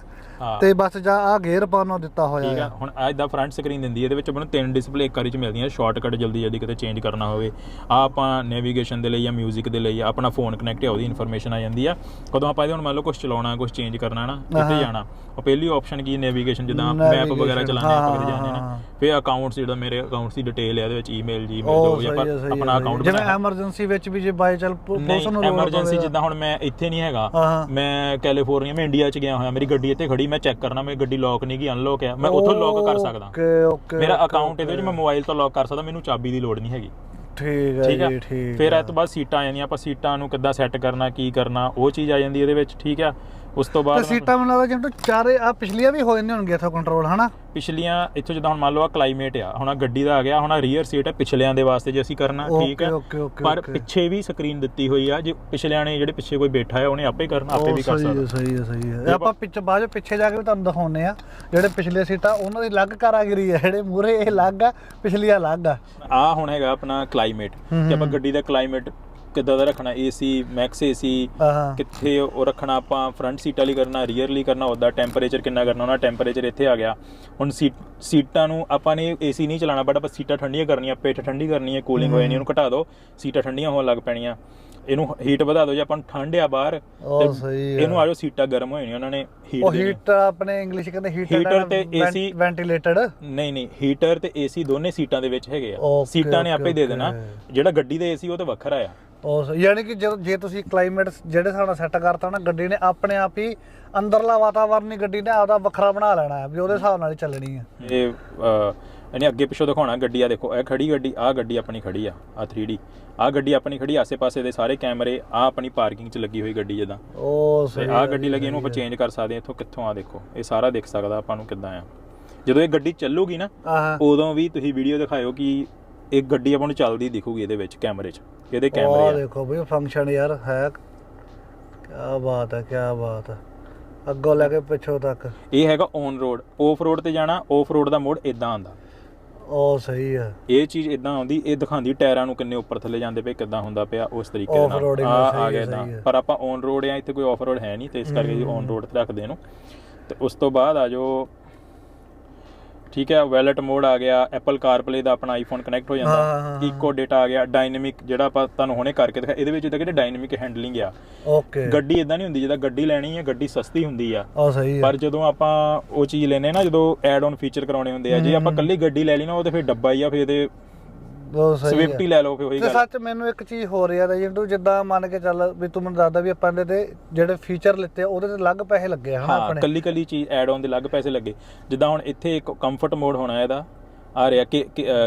ਤੇ ਬਸ ਜਾ ਆ ਗੇਅਰ ਪਾਉਣ ਨੂੰ ਦਿੱਤਾ ਠੀਕ ਹੋਇਆ ਆ ਆ। ਹੁਣ ਅੱਜ ਦਾ ਫਰੰਟ ਸਕਰੀਨ ਦਿੰਦੀ ਹੈ ਇਹਦੇ ਵਿੱਚ ਆਪਾਂ ਨੂੰ ਤਿੰਨ ਡਿਸਪਲੇ ਇੱਕ ਵਾਰੀ ਚ ਮਿਲਦੀਆਂ ਸ਼ਾਰਟਕਟ ਜਲਦੀ ਜਲਦੀ ਕਿਤੇ ਚੇਂਜ ਕਰਨਾ ਹੋਵੇ। ਆ ਆਪਾਂ ਨੈਵੀਗੇਸ਼ਨ ਦੇ ਲਈ ਜਾਂ 뮤직 ਦੇ ਲਈ ਆਪਣਾ ਫੋਨ ਕਨੈਕਟ ਹੈ ਉਹਦੀ ਇਨਫੋਰਮੇਸ਼ਨ ਆ ਜਾਂਦੀ ਆ। ਕਦੋਂ ਆਪਾਂ ਇਹਦੇ ਹੁਣ ਮੰਨ ਲਓ ਕੁਝ ਚਲਾਉਣਾ ਕੁਝ ਚੇਂਜ ਕਰਨਾ ਨਾ ਕਿੱਥੇ। ਜਾਣਾ। ਉਹ ਪਹਿਲੀ ਆਪਸ਼ਨ ਕੀ? ਨੈਵੀਗੇਸ਼ਨ ਜਿੱਦਾਂ ਮੈਪ ਵਗੈਰਾ ਚਲਾਣੇ ਆਪਾਂ ਕਿਤੇ ਜਾਣੇ ਨਾ। ਫਿਰ ਅਕਾਊਂਟਸ ਜਿਹੜਾ ਮੇਰੇ ਅਕਾਊਂਟਸ ਦੀ ਡਿਟੇਲ ਹੈ ਇਹਦੇ ਵਿੱਚ ਈਮੇਲ ਜੀ ਜੋ ਆਪਾਂ ਹੈ ਸਹੀ ਆਪਣਾ ਹੈ ਅਕਾਊਂਟ ਜਿਵੇਂ ਐਮਰਜੈਂਸੀ ਵਿੱਚ ਵੀ ਜੇ ਬਾਈ ਚੱਲ ਪੋਸਟ ਨੂੰ ਐਮਰਜੈਂਸੀ। ਜਿੱਦਾਂ ਹੁਣ ਮੈਂ ਇੱਥੇ ਨਹੀਂ ਹੈਗਾ। ਹਾਂ, ਹਾਂ। ਮੈਂ ਕੈਲੀਫੋਰਨੀਆ ਮੈਂ ਇੰਡੀਆ ਚ ਗਿਆ ਹੋਇਆ ਮੇਰੀ ਗੱਡੀ ਇੱਥੇ ਖੜੀ ਮੈਂ ਚੈੱਕ ਕਰਨਾ ਮੇਰੀ ਗੱਡੀ ਲੌਕ ਨਹੀਂ ਗਈ ਅਨਲੌਕ ਹੈ ਮੈਂ ਉੱਥੋਂ ਲੌਕ ਕਰ ਸਕਦਾ। ਓਕੇ ਓਕੇ ਮੇਰਾ ਅਕਾਊਂਟ ਇਹਦੇ ਵਿੱਚ ਮੈਂ ਮੋਬਾਈਲ ਤੋਂ ਲੌਕ ਕਰ ਸਕਦਾ ਮੈਨੂੰ ਚਾਬੀ ਦੀ ਲੋੜ ਨਹੀਂ ਹੈਗੀ। ਠੀਕ ਹੈ ਜੀ ਠੀਕ ਫਿਰ। ਇਹ ਤੋਂ ਬਾਅਦ ਸੀਟਾਂ ਆ ਜਾਂਦੀਆਂ ਆਪਾਂ ਸੀਟਾਂ ਨੂੰ ਕਿੱਦਾਂ ਸੈੱਟ ਕਰਨਾ ਕੀ ਕਰਨਾ ਉਹ ਚੀਜ਼ ਆ ਜਾਂਦੀ ਇਹਦੇ ਵਿੱਚ ਠੀਕ ਆ? ਉਸ ਤੋਂ ਤੇ ਬਾਅਦ ਸੀਟਾਂ ਮੈਨੂੰ ਲੱਗਦਾ ਜਿਵੇਂ ਚਾਰੇ ਆ ਪਿਛਲੀਆਂ ਵੀ ਹੋ ਜਾਂਦੀਆਂ ਹੋਣਗੀਆਂ ਇੱਥੋਂ ਕੰਟਰੋਲ ਹਨਾ? ਪਿਛਲੀਆਂ ਇੱਥੋਂ ਜਿੱਦਾਂ ਹੁਣ ਮੰਨ ਲਓ ਆ ਕਲਾਈਮੇਟ ਆ ਹੁਣ ਆਹ ਗੱਡੀ ਦਾ ਆ ਗਿਆ ਹੁਣ ਆ ਰੀਅਰ ਸੀਟ ਹੈ ਪਿਛਲਿਆਂ ਦੇ ਵਾਸਤੇ ਜੇ ਅਸੀਂ ਕਰਨਾ ਠੀਕ ਹੈ ਪਰ। ਪਿੱਛੇ ਵੀ ਸਕਰੀਨ ਦਿੱਤੀ ਹੋਈ ਆ ਜੇ ਪਿਛਲਿਆਂ ਨੇ ਜਿਹੜੇ ਪਿੱਛੇ ਕੋਈ ਬੈਠਾ ਹੈ ਉਹਨੇ ਆਪੇ ਹੀ ਕਰਨਾ ਆਪੇ ਵੀ ਕਰ ਸਕਦਾ। ਸਹੀ ਹੈ ਸਹੀ ਹੈ। ਆਪਾਂ ਪਿੱਛੇ ਬਾਅਦ ਪਿੱਛੇ ਜਾ ਕੇ ਵੀ ਤੁਹਾਨੂੰ ਦਿਖਾਉਨੇ ਆ ਜਿਹੜੇ ਪਿਛਲੇ ਸੀਟਾਂ ਉਹਨਾਂ ਦੀ ਅਲੱਗ ਕਾਰਾਗਰੀ ਹੈ ਜਿਹੜੇ ਮੂਰੇ ਇਹ ਅਲੱਗ ਆ ਪਿਛਲੀਆਂ ਅਲੱਗ ਆ। ਆ ਹੁਣ ਹੈਗਾ ਆਪਣਾ ਕਲਾਈਮੇਟ ਕਿ ਆਪਾਂ ਗੱਡੀ ਦਾ ਕਲਾਈਮੇਟ ਕਿੱਦਾਂ ਦਾ ਰੱਖਣਾ ਏਸੀ ਮੈਕਸ ਏਸੀ ਕਿੱਥੇ ਉਹ ਰੱਖਣਾ ਆਪਾਂ ਫਰੰਟ ਸੀਟ ਵਾਲੀ ਕਰਨਾ ਰੀਅਰ ਲਈ ਕਰਨਾ ਉਹਦਾ ਟੈਂਪਰੇਚਰ ਕਿੰਨਾ ਕਰਨਾ ਉਹਨਾਂ ਟੈਂਪਰੇਚਰ ਇੱਥੇ ਆ ਗਿਆ। ਹੁਣ ਸੀਟ ਨੂੰ ਆਪਾਂ ਨੇ ਏਸੀ ਨਹੀਂ ਚਲਾਉਣਾ ਬਟ ਆਪਾਂ ਸੀਟਾਂ ਠੰਡੀਆਂ ਕਰਨੀਆਂ ਪਿੱਠ ਠੰਡੀ ਕਰਨੀ ਹੈ ਕੂਲਿੰਗ ਹੋ ਜਾਣੀ ਉਹਨੂੰ ਘਟਾ ਦਿਓ ਸੀਟਾਂ ਠੰਡੀਆਂ ਹੋਣ ਲੱਗ ਪੈਣੀਆਂ। ਇਹਨੂੰ ਹੀਟ ਵਧਾ ਦਿਓ ਜੇ ਆਪਾਂ ਨੂੰ ਠੰਡ ਆ ਬਾਹਰ ਇਹਨੂੰ ਆਜੋ ਸੀਟਾਂ ਗਰਮ ਹੋ ਜਾਣੀਆਂ ਉਹਨਾਂ ਨੇ ਹੀਟ ਉਹ ਹੀਟ ਆਪਣੇ ਇੰਗਲਿਸ਼ ਕਹਿੰਦੇ ਹੀਟਰ ਤੇ AC ਵੈਂਟੀਲੇਟਡ ਨਹੀਂ ਨਹੀਂ ਹੀਟਰ ਤੇ ਏਸੀ ਦੋਨੇ ਸੀਟਾਂ ਦੇ ਵਿੱਚ ਹੈਗੇ ਆ। ਸੀਟਾਂ ਨੇ ਆਪੇ ਦੇ ਦੇਣਾ. ਜਿਹੜਾ ਗੱਡੀ ਦਾ ਏਸੀ ਉਹ ਤਾਂ ਵੱਖਰਾ ਆ। ਉਹ ਸਹੀ- ਯਾਨੀ ਕਿ ਜਦੋਂ ਜੇ ਤੁਸੀਂ ਕਲਾਈਮੇਟ ਜਿਹੜੇ ਹਿਸਾਬ ਨਾਲ ਸੈੱਟ ਕਰਤਾ ਨਾ ਗੱਡੀ ਨੇ ਆਪਣੇ ਆਪ ਹੀ ਅੰਦਰਲਾ ਵਾਤਾਵਰਨ ਹੀ ਗੱਡੀ ਨੇ ਆਪਦਾ ਵੱਖਰਾ ਬਣਾ ਲੈਣਾ ਹੈ ਵੀ ਉਹਦੇ ਹਿਸਾਬ ਨਾਲ ਹੀ ਚੱਲਣੀ ਹੈ। ਇਹ ਇਹਨੇ ਅੱਗੇ ਪਿੱਛੋਂ ਦਿਖਾਉਣਾ ਗੱਡੀ ਆ ਦੇਖੋ ਇਹ ਖੜੀ ਗੱਡੀ ਆ ਗੱਡੀ ਆਪਣੀ ਖੜੀ ਆ ਆ 3D ਆ ਗੱਡੀ ਆਪਣੀ ਖੜੀ ਆਸੇ-ਪਾਸੇ ਦੇ ਸਾਰੇ ਕੈਮਰੇ ਆ ਆਪਣੀ ਪਾਰਕਿੰਗ 'ਚ ਲੱਗੀ ਹੋਈ ਗੱਡੀ ਜਦਾਂ। ਉਹ ਤੇ ਸਹੀ ਆ ਗੱਡੀ ਲੱਗੀ ਇਹਨੂੰ ਆਪਾਂ ਚੇਂਜ ਕਰ ਸਕਦੇ ਹਾਂ ਇੱਥੋਂ ਕਿੱਥੋਂ ਆ ਦੇਖੋ ਇਹ ਸਾਰਾ ਦਿਖ ਸਕਦਾ ਆਪਾਂ ਨੂੰ ਕਿੱਦਾਂ ਆ। ਜਦੋਂ ਇਹ ਗੱਡੀ ਚੱਲੂਗੀ ਨਾ ਆਹਾਂ। ਉਦੋਂ ਵੀ ਤੁਸੀਂ ਵੀਡੀਓ ਦਿਖਾਇਓ ਕਿ ਇਹ ਗੱਡੀ ਆਪਾਂ ਨੂੰ ਚੱਲਦੀ ਦਿਖੂਗੀ ਇਹਦੇ ਵਿੱਚ ਕੈਮਰੇ 'ਚ। ਇਹਦੇ ਉਹ ਕੈਮਰੇ ਆ? ਦੇਖੋ ਬਈ ਫੰਕਸ਼ਨ ਯਾਰ ਹੈ। ਕੀ ਬਾਤ ਹੈ ਕੀ ਬਾਤ ਹੈ। ਅੱਗੋਂ ਲੈ ਕੇ ਪਿੱਛੋਂ ਤੱਕ। ਇਹ ਹੈਗਾ ਔਨ ਰੋਡ ਆਫ ਰੋਡ ਤੇ ਜਾਣਾ ਆਫ ਰੋਡ ਦਾ ਮੋਡ ਇਦਾਂ ਆਂਦਾ ਉਹ ਸਹੀ ਹੈ। ਇਹ ਚੀਜ਼ ਇਦਾਂ ਆਉਂਦੀ ਇਹ ਦਿਖਾਉਂਦੀ ਟਾਇਰਾਂ ਨੂੰ ਕਿੰਨੇ ਉੱਪਰ ਥੱਲੇ ਜਾਂਦੇ ਪਏ ਕਿੱਦਾਂ ਹੁੰਦਾ ਪਿਆ ਉਸ ਤਰੀਕੇ ਨਾਲ। ਆ ਆ ਗਿਆ ਹੈ। ਪਰ ਆਪਾਂ ਔਨ ਰੋਡ ਆ ਇੱਥੇ ਕੋਈ ਆਫ ਰੋਡ ਹੈ ਨਹੀਂ ਤੇ ਇਸ ਕਰਕੇ ਜੀ ਔਨ ਰੋਡ ਤੇ ਰੱਖਦੇ ਇਹਨੂੰ। ਤੇ ਉਸ ਤੋਂ ਬਾਅਦ ਆ ਜੋ ਠੀਕ ਹੈ ਵੈਲਟ ਮੋਡ ਆ ਗਿਆ ਐਪਲ CarPlay ਦਾ ਆਪਣਾ ਆਈਫੋਨ ਕਨੈਕਟ ਹੋ ਜਾਂਦਾ। ਇਕੋ ਡੇਟਾ ਆ ਗਿਆ ਡਾਇਨਾਮਿਕ ਜਿਹੜਾ ਆਪਾਂ ਤੁਹਾਨੂੰ ਹੁਣੇ ਕਰਕੇ ਦਿਖਾ ਇਹਦੇ ਵਿੱਚ ਤਾਂ ਕਿਹੜੇ ਡਾਇਨਾਮਿਕ ਹੈਂਡਲਿੰਗ ਆ। ਓਕੇ ਗੱਡੀ ਇਦਾਂ ਨਹੀਂ ਹੁੰਦੀ ਜਿੱਦਾਂ ਗੱਡੀ ਲੈਣੀ ਹੈ ਗੱਡੀ ਸਸਤੀ ਹੁੰਦੀ ਆ। ਉਹ ਸਹੀ ਹੈ ਪਰ ਜਦੋਂ ਆਪਾਂ ਉਹ ਚੀਜ਼ ਲੈਨੇ ਨਾ ਜਦੋਂ ਐਡ ਆਨ ਫੀਚਰ ਕਰਾਉਣੇ ਹੁੰਦੇ ਆ ਜੇ ਆਪਾਂ ਕੱਲੀ ਗੱਡੀ ਲੈ ਲਈ ਨਾ ਉਹ ਤੇ ਫਿਰ ਡੱਬਾ ਹੀ ਆ ਫਿਰ ਇਹਦੇ ਉਹ ਸਹੀ ਸਵਿਫਟ ਹੀ ਲੈ ਲਓ ਤੇ ਗੱਲ। ਸੱਚ ਮੈਨੂੰ ਇੱਕ ਚੀਜ਼ ਹੋ ਰਹੀ ਹੈ ਜਿੰਦੂ ਜਿੱਦਾਂ ਮੰਨ ਕੇ ਚੱਲ ਵੀ ਤੂੰ ਮੈਨੂੰ ਦੱਸਦਾ ਵੀ ਆਪਾਂ ਇਹਦੇ ਤੇ ਜਿਹੜੇ ਫੀਚਰ ਲਿੱਤੇ ਆ, ਉਹਦੇ ਤੇ ਅਲੱਗ ਪੈਸੇ ਲੱਗੇ ਆ ਹਨਾ ਹਾਂ ਆਪਣੇ? ਕੱਲੀ ਕੱਲੀ ਚੀਜ਼ ਐਡ ਆਨ ਦੇ ਅਲੱਗ ਪੈਸੇ ਲੱਗੇ। ਜਿੱਦਾਂ ਹੁਣ ਇੱਥੇ ਇੱਕ ਕੰਫਰਟ ਮੋਡ ਹੋਣਾ ਇਹਦਾ ਆ ਰਿਹਾ ਕਿ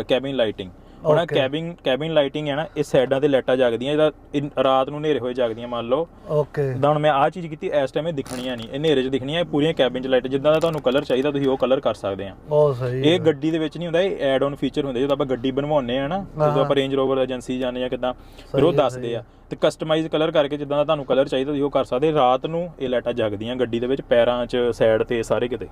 ਕੈਬਿਨ ਲਾਈਟਿੰਗ ਉਹਨਾਂ Okay. ਕੈਬਿਨ ਕੈਬਿਨ ਲਾਈਟਿੰਗ ਹੈ ਨਾ ਇਹ ਸਾਈਡਾਂ ਤੇ ਲਾਈਟਾਂ ਜਗਦੀਆਂ ਇਹਦਾ ਇਹ ਰਾਤ ਨੂੰ ਹਨੇਰੇ ਹੋਏ ਜਗਦੀਆਂ ਮੰਨ ਲਓ। ਓਕੇ ਜਿੱਦਾਂ ਹੁਣ ਮੈਂ ਆਹ ਚੀਜ਼ ਕੀਤੀ ਇਸ ਟਾਈਮ ਇਹ ਦਿਖਣੀਆਂ ਨਹੀਂ ਇਹ ਹਨੇਰੇ 'ਚ ਦਿਖਣੀਆਂ ਇਹ ਪੂਰੀਆਂ ਕੈਬਿਨ 'ਚ ਲਾਈਟ ਜਿੱਦਾਂ ਦਾ ਤੁਹਾਨੂੰ ਕਲਰ ਚਾਹੀਦਾ ਤੁਸੀਂ ਉਹ ਕਲਰ ਕਰ ਸਕਦੇ ਆ। ਉਹ ਸਹੀ ਇਹ ਗੱਡੀ ਦੇ ਵਿੱਚ ਨਹੀਂ ਹੁੰਦਾ ਇਹ ਐਡ ਆਨ ਫੀਚਰ ਹੁੰਦੇ ਜਦੋਂ ਆਪਾਂ ਗੱਡੀ ਬਣਵਾਉਂਦੇ ਆ ਨਾ ਜਦੋਂ ਆਪਾਂ ਰੇਂਜ ਰੋਵਰ ਏਜੰਸੀ ਜਾਂਦੇ ਆ ਕਿਦਾਂ ਫਿਰ ਉਹ ਦੱਸਦੇ ਆ। ਤੇ ਕਸਟਮਾਈਜ਼ ਕਲਰ ਕਰਕੇ ਜਿੱਦਾਂ ਦਾ ਤੁਹਾਨੂੰ ਕਲਰ ਚਾਹੀਦਾ ਤੁਸੀਂ ਉਹ ਕਰ ਸਕਦੇ ਰਾਤ ਨੂੰ ਇਹ ਲਾਈਟਾਂ ਜਗਦੀਆਂ ਗੱਡੀ ਦੇ ਵਿੱਚ ਪੈਰਾਂ 'ਚ ਸਾਈਡ ਤੇ ਸਾਰੇ ਕਿਤੇ।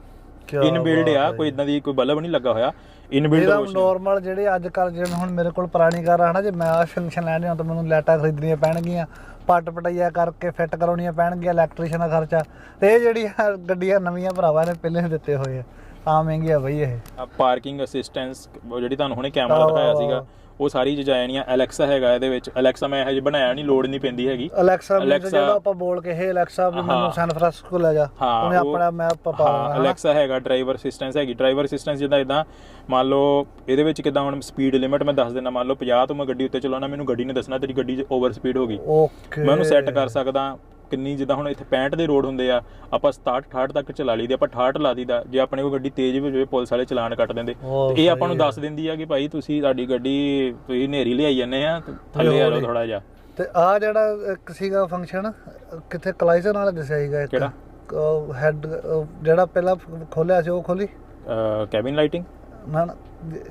ਇਨਬਿਲਡ ਆ। ਕੋਈ ਇਦਾਂ ਦੀ ਕੋਈ ਬਲਬ ਨਹੀਂ ਲੱਗਾ ਹੋਇਆ ਇਨਬਿਲਡ ਇਹਦਾ ਨਾਰਮਲ ਜਿਹੜੇ ਅੱਜ ਕੱਲ ਜਿਵੇਂ ਹੁਣ ਮੇਰੇ ਕੋਲ ਪੁਰਾਣੀ ਕਾਰ ਆ ਨਾ ਜੇ ਮੈਂ ਆ ਫੰਕਸ਼ਨ ਲੈਣੇ ਹੋ ਤਾਂ ਮੈਨੂੰ ਲਾਈਟਾਂ ਖਰੀਦਣੀਆਂ ਪੈਣਗੀਆਂ ਪੱਟ ਪਟਈਆ ਕਰਕੇ ਫਿੱਟ ਕਰਾਉਣੀਆਂ ਪੈਣਗੀਆਂ ਇਲੈਕਟ੍ਰੀਸ਼ੀਅਨ ਦਾ ਖਰਚਾ। ਤੇ ਇਹ ਜਿਹੜੀਆਂ ਗੱਡੀਆਂ ਨਵੀਆਂ ਭਰਾਵਾਂ ਨੇ ਪਹਿਲੇ ਦਿੱਤੇ ਹੋਏ ਆ। ਤਾਂ ਮਹਿੰਗੀਆਂ ਬਈ ਇਹ। ਪਾਰਕਿੰਗ ਅਸਿਸਟੈਂਸ ਜਿਹੜੀ ਤੁਹਾਨੂੰ ਹੁਣੇ ਕੈਮਰਾ ਦਿਖਾਇਆ ਸੀਗਾ। ਉਹ ਸਾਰੀ ਚੀਜ਼ਾਂ ਆਣੀਆਂ ਅਲੈਕਸਾ ਹੈਗਾ ਇਹਦੇ ਵਿੱਚ। ਅਲੈਕਸਾ ਮੈਂ ਹਜੇ ਬਣਾਇਆ ਨਹੀਂ ਲੋਡ ਨਹੀਂ ਪੈਂਦੀ ਹੈਗੀ। ਅਲੈਕਸਾ ਜਦੋਂ ਆਪਾਂ ਬੋਲ ਕੇ ਹੇ ਅਲੈਕਸਾ ਵੀ ਮੈਨੂੰ। ਸੈਨ ਫਰਾਂਸਿਸਕੋ ਲੈ ਜਾ। ਉਹਨੇ ਉਹ- ਆਪਣਾ ਮੈਪ ਪਾ ਹਾਂ। ਅਲੈਕਸਾ ਹੈਗਾ ਡਰਾਈਵਰ ਅਸਿਸਟੈਂਸ ਹੈਗੀ। ਡਰਾਈਵਰ ਅਸਿਸਟੈਂਸ ਜਿੱਦਾਂ ਇਦਾਂ ਮੰਨ ਲਓ ਇਹਦੇ ਵਿੱਚ ਕਿਦਾਂ ਹੁਣ ਸਪੀਡ ਲਿਮਿਟ ਮੈਂ ਦੱਸ ਦਿੰਦਾ। ਮੰਨ ਲਓ 50 ਤੋਂ ਮੈਂ ਗੱਡੀ ਉੱਤੇ ਚਲਾਉਣਾ ਮੈਨੂੰ ਗੱਡੀ ਨੇ ਦੱਸਣਾ ਤੇਰੀ ਗੱਡੀ 'ਚ ਓਵਰ ਸਪੀਡ ਹੋ ਗਈ। ਓਕੇ ਮੈਂ ਉਹਨੂੰ ਸੈੱਟ ਕਰ ਸਕਦਾ। ਕਿੰਨੀ ਜਿੱਦਾਂ ਹੁਣ ਇੱਥੇ 65 ਦੇ ਰੋਡ ਹੁੰਦੇ ਆ ਆਪਾਂ 67 68 ਤੱਕ ਚਲਾ ਲਈਦੀ ਆਪਾਂ 68 ਲਾ ਦਈਦਾ ਜੇ ਆਪਣੇ ਕੋਲ ਗੱਡੀ ਤੇਜ਼ ਵੀ ਹੋਵੇ ਪੁਲਿਸ ਵਾਲੇ ਚਲਾਨ ਕੱਟ ਦਿੰਦੇ। ਤੇ ਇਹ ਆਪਾਂ ਨੂੰ। ਦੱਸ ਦਿੰਦੀ ਆ ਕਿ ਭਾਈ ਤੁਸੀਂ ਸਾਡੀ ਗੱਡੀ ਤੁਸੀਂ ਨੇਰੀ ਲਿਆਈ ਜਾਂਦੇ ਆ ਥੱਲੇ ਆ ਜਾਓ ਥੋੜਾ ਜਿਹਾ। ਤੇ ਆ ਜਿਹੜਾ ਇੱਕ ਸੀਗਾ ਫੰਕਸ਼ਨ ਕਿੱਥੇ ਕਲਾਈਜ਼ਰ ਨਾਲ ਦੱਸਿਆ ਸੀਗਾ ਇੱਥੇ? ਕਿਹੜਾ? ਹੈਡ ਜਿਹੜਾ ਪਹਿਲਾਂ ਖੋਲਿਆ ਸੀ ਉਹ ਖੋਲੀ? ਕੈਬਿਨ ਲਾਈਟਿੰਗ ਨਾ ਨਾ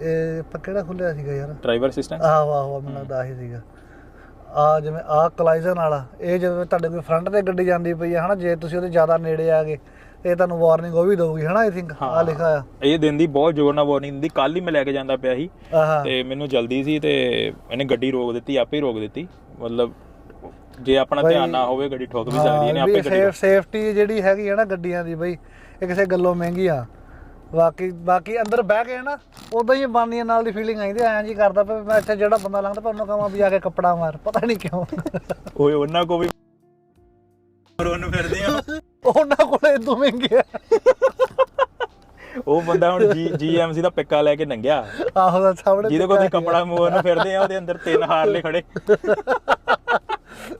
ਇਹ ਕਿਹੜਾ ਖੋਲਿਆ ਸੀਗਾ ਯਾਰ? ਡਰਾਈਵਰ ਅਸਿਸਟੈਂਟ ਆਹੋ ਆਹੋ ਮੈਨੂੰ ਲੱਗਦਾ ਆਹੀ ਸੀਗਾ। ਆ ਜਿਵੇਂ ਆ ਕਲਾਈਜ਼ਰ ਵਾਲਾ ਇਹ ਜਦੋਂ ਤੁਹਾਡੇ ਕੋਈ ਫਰੰਟ ਤੇ ਗੱਡੀ ਜਾਂਦੀ ਪਈ ਹੈ ਹਨਾ ਜੇ ਤੁਸੀਂ ਉਹਦੇ ਜ਼ਿਆਦਾ ਨੇੜੇ ਆ ਗਏ ਇਹ ਤੁਹਾਨੂੰ ਵਾਰਨਿੰਗ ਉਹ ਵੀ ਦਊਗੀ ਹਨਾ ਆਈ ਥਿੰਕ ਆ ਲਿਖਿਆ ਆ। ਇਹ ਦਿਨ ਦੀ ਬਹੁਤ ਜ਼ੋਰ ਨਾਲ ਵਾਰਨਿੰਗ ਦਿੰਦੀ ਕੱਲ ਹੀ ਮੈਂ ਲੈ ਕੇ ਜਾਂਦਾ ਪਿਆ ਸੀ ਤੇ ਮੈਨੂੰ ਜਲਦੀ ਸੀ ਤੇ ਇਹਨੇ ਗੱਡੀ ਰੋਕ ਦਿੱਤੀ ਆਪੇ ਹੀ ਰੋਕ ਦਿੱਤੀ ਮਤਲਬ ਜੇ ਆਪਣਾ ਧਿਆਨ ਨਾ ਹੋਵੇ ਗੱਡੀ ਠੋਕ ਵੀ ਸਕਦੀ ਹੈ ਹਾਂ, ਆਪੇ ਗੱਡੀ ਸੇਫ ਸੇਫਟੀ ਜਿਹੜੀ ਹੈਗੀ ਹੈ ਨਾ ਗੱਡੀਆਂ ਦੀ ਬਈ ਇਹ ਕਿਸੇ ਗੱਲੋਂ ਮਹਿੰਗੀ ਆ। ਬਾਕੀ ਬਾਕੀ ਅੰਦਰ ਬਹਿ ਕੇ ਨਾ ਉਦਾਂ ਹੀ ਬਾਨੀਆਂ ਨਾਲ ਦੀ ਫੀਲਿੰਗ ਆਈਂਦੀ ਐਂ ਜੀ ਕਰਦਾ ਪਿਆ ਮੈਂ ਇੱਥੇ ਜਿਹੜਾ ਬੰਦਾ ਲੰਘਦਾ ਪਿਆ ਉਹਨੂੰ ਕਹਾਂ ਵੀ ਆ ਕੇ ਕੱਪੜਾ ਮਾਰ ਪਤਾ ਨਹੀਂ ਕਿਉਂ। ਓਏ ਉਹਨਾਂ ਕੋ ਵੀ ਰੋਣ ਫਿਰਦੇ ਆ। ਉਹਨਾਂ ਕੋਲੇ ਇਦੋਂ ਮਹਿੰਗੇ ਆ ਉਹ ਬੰਦਾ ਹੁਣ ਜੀ ਜੀਐਮਸੀ ਦਾ ਪਿੱਕਾ ਲੈ ਕੇ ਨੰਗਿਆ। ਆਹੋ ਦਾ ਸਾਹਮਣੇ ਜਿਹਦੇ ਕੋਲ ਕੱਪੜਾ ਮੋਰ ਨੂੰ ਫਿਰਦੇ ਆ ਉਹਦੇ ਅੰਦਰ ਤਿੰਨ ਹਾਰਲੇ ਖੜੇ।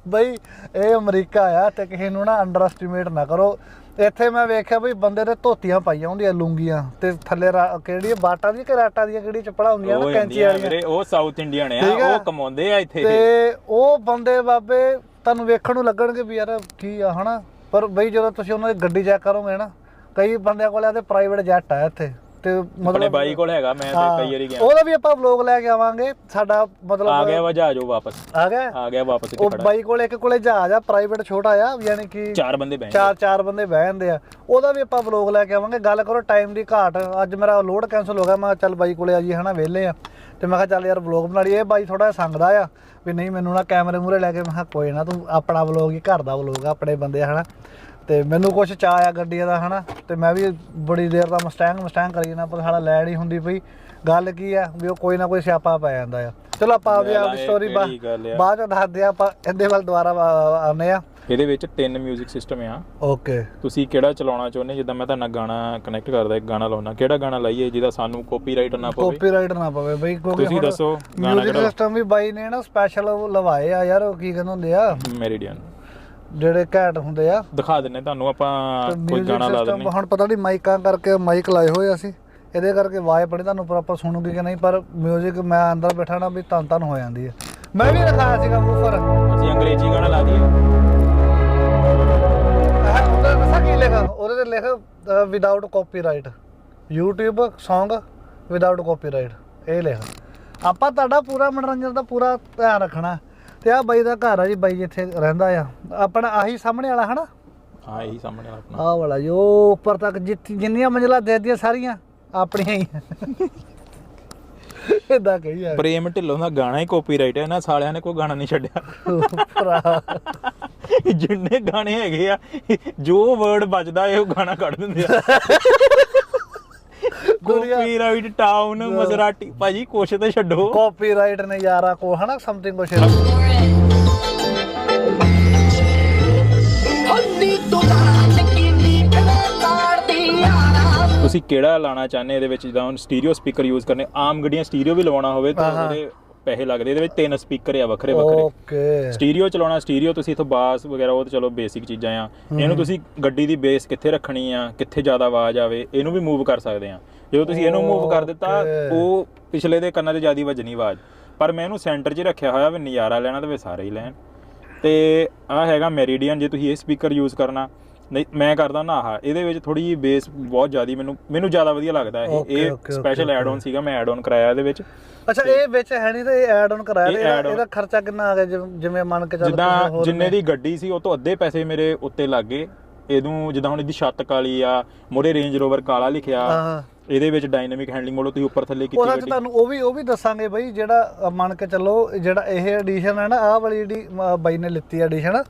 ਬਈ ਇਹ ਅਮਰੀਕਾ ਆ ਤੇ ਕਿਸੇ ਨੂੰ ਨਾ ਅੰਡਰ ਐਸਟੀਮੇਟ ਨਾ ਕਰੋ। ਇੱਥੇ ਮੈਂ ਵੇਖਿਆ ਬਈ ਬੰਦੇ ਦੇ ਧੋਤੀਆਂ ਪਾਈਆਂ ਹੁੰਦੀਆਂ ਲੁੰਗੀਆਂ ਤੇ ਥੱਲੇ ਕਿਹੜੀ ਬਾਟਾ ਦੀ ਕਿ ਰਾਟਾ ਦੀਆਂ ਕਿਹੜੀ ਚੱਪਲਾਂ ਹੁੰਦੀਆਂ ਨਾ ਕੈਂਚੀ ਵਾਲੀਆਂ। ਉਹ ਸਾਊਥ ਇੰਡੀਅਨ ਆ। ਉਹ ਕਮਾਉਂਦੇ ਆ ਇੱਥੇ। ਤੇ ਉਹ ਬੰਦੇ ਬਾਬੇ ਤੁਹਾਨੂੰ ਵੇਖਣ ਨੂੰ ਲੱਗਣਗੇ ਵੀ ਯਾਰ ਕੀ ਆ ਹਨਾ? ਪਰ ਬਈ ਜਦੋਂ ਤੁਸੀਂ ਉਹਨਾਂ ਦੀ ਗੱਡੀ ਚੈੱਕ ਕਰੋਗੇ ਨਾ ਕਈ ਬੰਦਿਆਂ ਕੋਲ ਆ ਤੇ ਪ੍ਰਾਈਵੇਟ ਜੈਟ ਆ ਇੱਥੇ। ਤੇ ਆਪਣੇ ਬਾਈ ਕੋਲ ਹੈਗਾ ਮੈਂ ਤੇ ਕਈ ਵਾਰੀ ਗਿਆ। ਉਹਦਾ ਵੀ ਆਪਾਂ ਵਲੌਗ ਲੈ ਕੇ ਆਵਾਂਗੇ ਸਾਡਾ ਮਤਲਬ ਆ ਗਿਆ ਵਾ ਜਹਾਜ਼ ਉਹ ਵਾਪਸ। ਆ ਗਿਆ? ਆ ਗਿਆ ਵਾਪਸ ਇੱਥੇ ਉਹ ਬਾਈ ਕੋਲ ਇੱਕ ਕੋਲੇ ਜਹਾਜ਼ ਆ ਪ੍ਰਾਈਵੇਟ ਛੋਟਾ ਆ ਯਾਨੀ ਕਿ ਚਾਰ ਬੰਦੇ ਬੈਠੇ ਚਾਰ ਚਾਰ ਬੰਦੇ ਬਹਿ ਜਾਂਦੇ ਆ। ਉਹਦਾ ਵੀ ਆਪਾਂ ਵਲੌਗ ਲੈ ਕੇ ਆਵਾਂਗੇ। ਗੱਲ ਕਰੋ ਟਾਈਮ ਦੀ ਘਾਟ। ਅੱਜ ਮੇਰਾ ਲੋਡ ਕੈਨਸਲ ਹੋ ਗਿਆ। ਮੈਂ ਚੱਲ ਬਾਈ ਕੋਲੇ ਆ ਜੀ ਹਨਾ ਵਿਹਲੇ ਆ। ਤੇ ਮੈਂ ਕਿਹਾ ਚੱਲ ਯਾਰ ਵਲੌਗ ਬਣਾ ਲਈਏ। ਬਾਈ ਥੋੜਾ ਸੰਗਦਾ ਆ ਵੀ ਨਹੀਂ ਮੈਨੂੰ ਨਾ ਕੈਮਰੇ ਮੂਰੇ ਲੈ ਕੇ ਮੈਂ ਕਿਹਾ ਕੋਈ ਨਾ ਤੂੰ ਆਪਣਾ ਵਲੌਗ ਹੀ ਘਰ ਦਾ ਵਲੌਗ ਆ ਆਪਣੇ ਬੰਦੇ ਹਨਾ। ਤੇ ਮੈਨੂੰ ਕੁਛ ਚਾਅ ਆ ਗੱਡੀਆਂ ਦਾ ਹਨਾ? ਤੇ ਮੈਂ ਵੀ ਬੜੀ ਦੇਰ ਦਾ ਮਸਟੈਂਗ ਮਸਟੈਂਗ ਕਰੀ ਨਾ ਪਰ ਸਾਡਾ ਲੈਣ ਹੀ ਹੁੰਦੀ ਪਈ। ਗੱਲ ਕੀ ਆ ਵੀ ਉਹ ਕੋਈ ਨਾ ਕੋਈ ਸਿਆਪਾ ਪੈ ਜਾਂਦਾ ਆ। ਚਲੋ ਆਪਾਂ ਆਪਦੀ ਆਪਦੀ ਸਟੋਰੀ। ਬਾਅਦ ਚ ਦੱਸਦੇ ਆ ਆਪਾਂ ਇਹਦੇ ਵੱਲ ਦੁਬਾਰਾ ਆ- ਆਉਂਦੇ ਆ। ਇਹਦੇ ਵਿੱਚ ਤਿੰਨ 뮤직 ਸਿਸਟਮ ਆ। ਓਕੇ ਤੁਸੀਂ ਕਿਹੜਾ ਚਲਾਉਣਾ ਚਾਹੁੰਦੇ ਜਿੱਦਾਂ ਮੈਂ ਤੁਹਾਡਾ ਗਾਣਾ ਕਨੈਕਟ ਕਰਦਾ ਇੱਕ ਗਾਣਾ ਲਾਉਣਾ। ਕਿਹੜਾ ਗਾਣਾ ਲਾਈਏ ਜਿਹਦਾ ਸਾਨੂੰ ਕਾਪੀਰਾਈਟ ਨਾ ਪਵੇ? ਕਾਪੀਰਾਈਟ ਨਾ ਪਵੇ ਬਈ ਤੁਸੀਂ ਦੱਸੋ, ਗਾਣਾ ਕਿਹੜਾ? ਸਿਸਟਮ ਵੀ ਬਾਈ ਨੇ ਨਾ ਸਪੈਸ਼ਲ ਲਵਾਏ ਆ ਯਾਰ ਉਹ ਕੀ ਕਹਿੰਦੇ ਹੁੰਦੇ ਆ? ਮੈਰੀਡੀਅਨ ਜਿਹੜੇ ਘੈਂਟ ਹੁੰਦੇ ਆ। ਦਿਖਾ ਦਿੰਨੇ ਤੁਹਾਨੂੰ ਆਪਾਂ ਕੋਈ ਗਾਣਾ ਲਾ ਦਿੰਨੇ ਹੁਣ ਪਤਾ ਨਹੀਂ ਮਾਈਕਾਂ ਕਰਕੇ ਮਾਈਕ ਲਾਏ ਹੋਏ ਅਸੀਂ। ਇਹਦੇ ਕਰਕੇ ਆਵਾਜ਼ ਬੜੀ ਤੁਹਾਨੂੰ ਪ੍ਰੋਪਰ ਸੁਣੂਗੀ ਕਿ ਨਹੀਂ ਪਰ ਮਿਊਜ਼ਿਕ ਮੈਂ ਅੰਦਰ ਬੈਠਾ ਨਾ ਵੀ ਤਨ ਤਨ ਹੋ ਜਾਂਦੀ ਹੈ ਮੈਂ ਵੀ ਰਖਾਇਆ ਸੀਗਾ ਵੂਫਰ ਅਸੀਂ ਅੰਗਰੇਜ਼ੀ ਗਾਣਾ ਲਾ ਦਈਏ। ਕੀ ਲਿਖਾ ਉਹਦੇ ਤੇ ਲਿਖ without copyright YouTube Song without copyright ਇਹ ਲਿਖ। ਆਪਾਂ ਤੁਹਾਡਾ ਪੂਰਾ ਮਨੋਰੰਜਨ ਦਾ ਪੂਰਾ ਧਿਆਨ ਰੱਖਣਾ। ਤੇ ਆ ਬਾਈ ਦਾ ਘਰ ਆ ਜੀ ਬਾਈ ਜਿੱਥੇ ਰਹਿੰਦਾ ਆ। ਆਪਣਾ ਆਹੀ ਸਾਹਮਣੇ ਵਾਲਾ ਹਨਾ? ਹਾਂ ਇਹੀ ਸਾਹਮਣੇ ਵਾਲਾ ਆਪਣਾ। ਆਹ ਵਾਲਾ ਜੋ ਉੱਪਰ ਤੱਕ ਜਿੱਥ- ਜਿੰਨੀਆਂ ਮੰਜ਼ਿਲਾਂ ਦੇਦੀਆਂ ਸਾਰੀਆਂ ਆਪਣੀਆਂ ਹੀ ਇਦਾਂ ਕਹੀ ਆ ਪ੍ਰੇਮ ਢਿੱਲੋਂ ਦਾ ਗਾਣਾ ਹੀ ਕਾਪੀਰਾਈਟ ਹੈ ਇਹਨਾਂ ਸਾਲਿਆਂ ਨੇ ਕੋਈ ਗਾਣਾ ਨਹੀਂ ਛੱਡਿਆ। ਭਰਾ। ਜਿੰਨੇ ਗਾਣੇ ਹੈਗੇ ਆ ਜੋ ਵਰਡ ਵੱਜਦਾ ਇਹ ਉਹ ਗਾਣਾ ਕੱਢ ਦਿੰਦੇ ਆ। ਦੁਨੀਆ- ਕਾਪੀਰਾਈਟ ਟਾਊਨ ਮਜ਼ਰਾਟੀ ਭਾਜੀ ਕੁਛ ਤੇ ਛੱਡੋ। ਕਾਪੀਰਾਈਟ ਨੇ ਯਾਰਾ ਕੋ ਹਨਾ ਸਮਥਿੰਗ ਕੁਛ। ਤੁਸੀਂ ਕਿਹੜਾ ਲਾਣਾ ਚਾਹੁੰਦੇ ਇਹਦੇ ਵਿੱਚ? ਜਿੱਦਾਂ ਹੁਣ ਸਟੀਰੀਓ ਸਪੀਕਰ ਯੂਜ਼ ਕਰਨੇ ਆਮ ਗੱਡੀਆਂ ਸਟੀਰੀਓ ਵੀ ਲਵਾਉਣਾ ਹੋਵੇ ਤਾਂ। ਉਹਦੇ ਪੈਸੇ ਲੱਗਦੇ। ਇਹਦੇ ਵਿੱਚ ਤਿੰਨ ਸਪੀਕਰ ਆ ਵੱਖਰੇ ਵੱਖਰੇ। ਓਕੇ। ਸਟੀਰੀਓ ਚਲਾਉਣਾ ਸਟੀਰੀਓ ਤੁਸੀਂ ਇਥੋਂ ਬਾਸ ਵਗੈਰਾ ਉਹ ਤਾਂ ਚਲੋ ਬੇਸਿਕ ਚੀਜ਼ਾਂ ਆ। ਇਹਨੂੰ ਤੁਸੀਂ ਗੱਡੀ ਦੀ ਬੇਸ ਕਿੱਥੇ ਰੱਖਣੀ ਆ ਕਿੱਥੇ ਜ਼ਿਆਦਾ ਆਵਾਜ਼ ਆਵੇ ਇਹਨੂੰ ਵੀ ਮੂਵ ਕਰ ਸਕਦੇ ਆ। ਜਦੋਂ ਤੁਸੀਂ ਇਹਨੂੰ ਮੂਵ ਕਰ ਦਿੱਤਾ. ਉਹ ਪਿਛਲੇ ਦੇ ਕੰਨਾਂ 'ਚ ਜਿਆਦੀ ਵੱਜਣੀ ਆਵਾਜ਼। ਪਰ ਮੈਂ ਇਹਨੂੰ ਸੈਂਟਰ 'ਚ ਰੱਖਿਆ ਹੋਇਆ ਵੀ ਨਜ਼ਾਰਾ ਲੈਣਾ ਤੇ ਵੀ ਸਾਰੇ ਹੀ ਲੈਣ। ਤੇ ਆ ਹੈਗਾ ਮੈਰੀਡੀਅਨ ਜੇ ਤੁਸੀਂ ਇਹ ਸਪੀਕਰ ਯੂਜ਼ ਕਰਨਾ ਨਹੀਂ ਮੈਂ ਕਰਦਾ ਨਾ ਆਹ। ਇਹਦੇ ਵਿੱਚ ਥੋੜੀ ਜਿਹੀ ਬੇਸ ਬਹੁਤ ਜ਼ਿਆਦੀ ਮੈਨੂੰ ਮੈਨੂੰ ਜ਼ਿਆਦਾ ਵਧੀਆ ਲੱਗਦਾ ਇਹ। ਇਹ ਸਪੈਸ਼ਲ ਐਡ ਆਨ ਸੀਗਾ ਮੈਂ ਐਡ ਆਨ ਕਰਾਇਆ ਇਹਦੇ ਵਿੱਚ। ਅੱਛਾ ਇਹ ਵਿੱਚ ਹੈ ਨਹੀਂ ਤੇ ਇਹ ਐਡ ਆਨ ਕਰਾਇਆ ਇਹਦਾ- ਖਰਚਾ ਕਿੰਨਾ ਆ ਗਿਆ? ਜਿਵੇਂ- ਮੰਨ ਕੇ ਚੱਲ ਜਿੱਦਾਂ ਜਿੰਨੇ ਦੀ ਗੱਡੀ ਸੀ ਉਹ ਤੋਂ ਅੱਧੇ ਪੈਸੇ ਮੇਰੇ ਉੱਤੇ ਲੱਗ ਗਏ। ਇਹਨੂੰ ਜਿੱਦਾਂ ਹੁਣ ਇਹਦੀ ਛੱਤ ਕਾਲੀ ਆ ਮੋਰੇ ਰੇਂਜ ਰੋਵਰ ਕਾਲਾ ਲਿਖਿਆ। ਇਹਦੇ ਵਿੱਚ ਡਾਇਨਾਮਿਕ ਹੈਂਡਲਿੰਗ ਮੋਡ ਤੁਸੀਂ ਉੱਪਰ ਥੱਲੇ ਕੀਤੀ ਗੱਡੀ। ਤੁਹਾਨੂੰ ਉਹ ਵੀ ਉਹ ਵੀ ਦੱਸਾਂਗੇ ਬਈ ਜਿਹੜਾ ਮੰਨ ਕੇ ਚੱਲੋ ਜਿਹੜਾ ਇਹ ਐਡੀਸ਼ਨ ਹੈ ਨਾ ਆਹ ਵਾਲੀ ਜਿਹੜੀ ਬਾਈ ਨੇ ਲਿੱਤੀ ਐਡੀਸ਼ਨ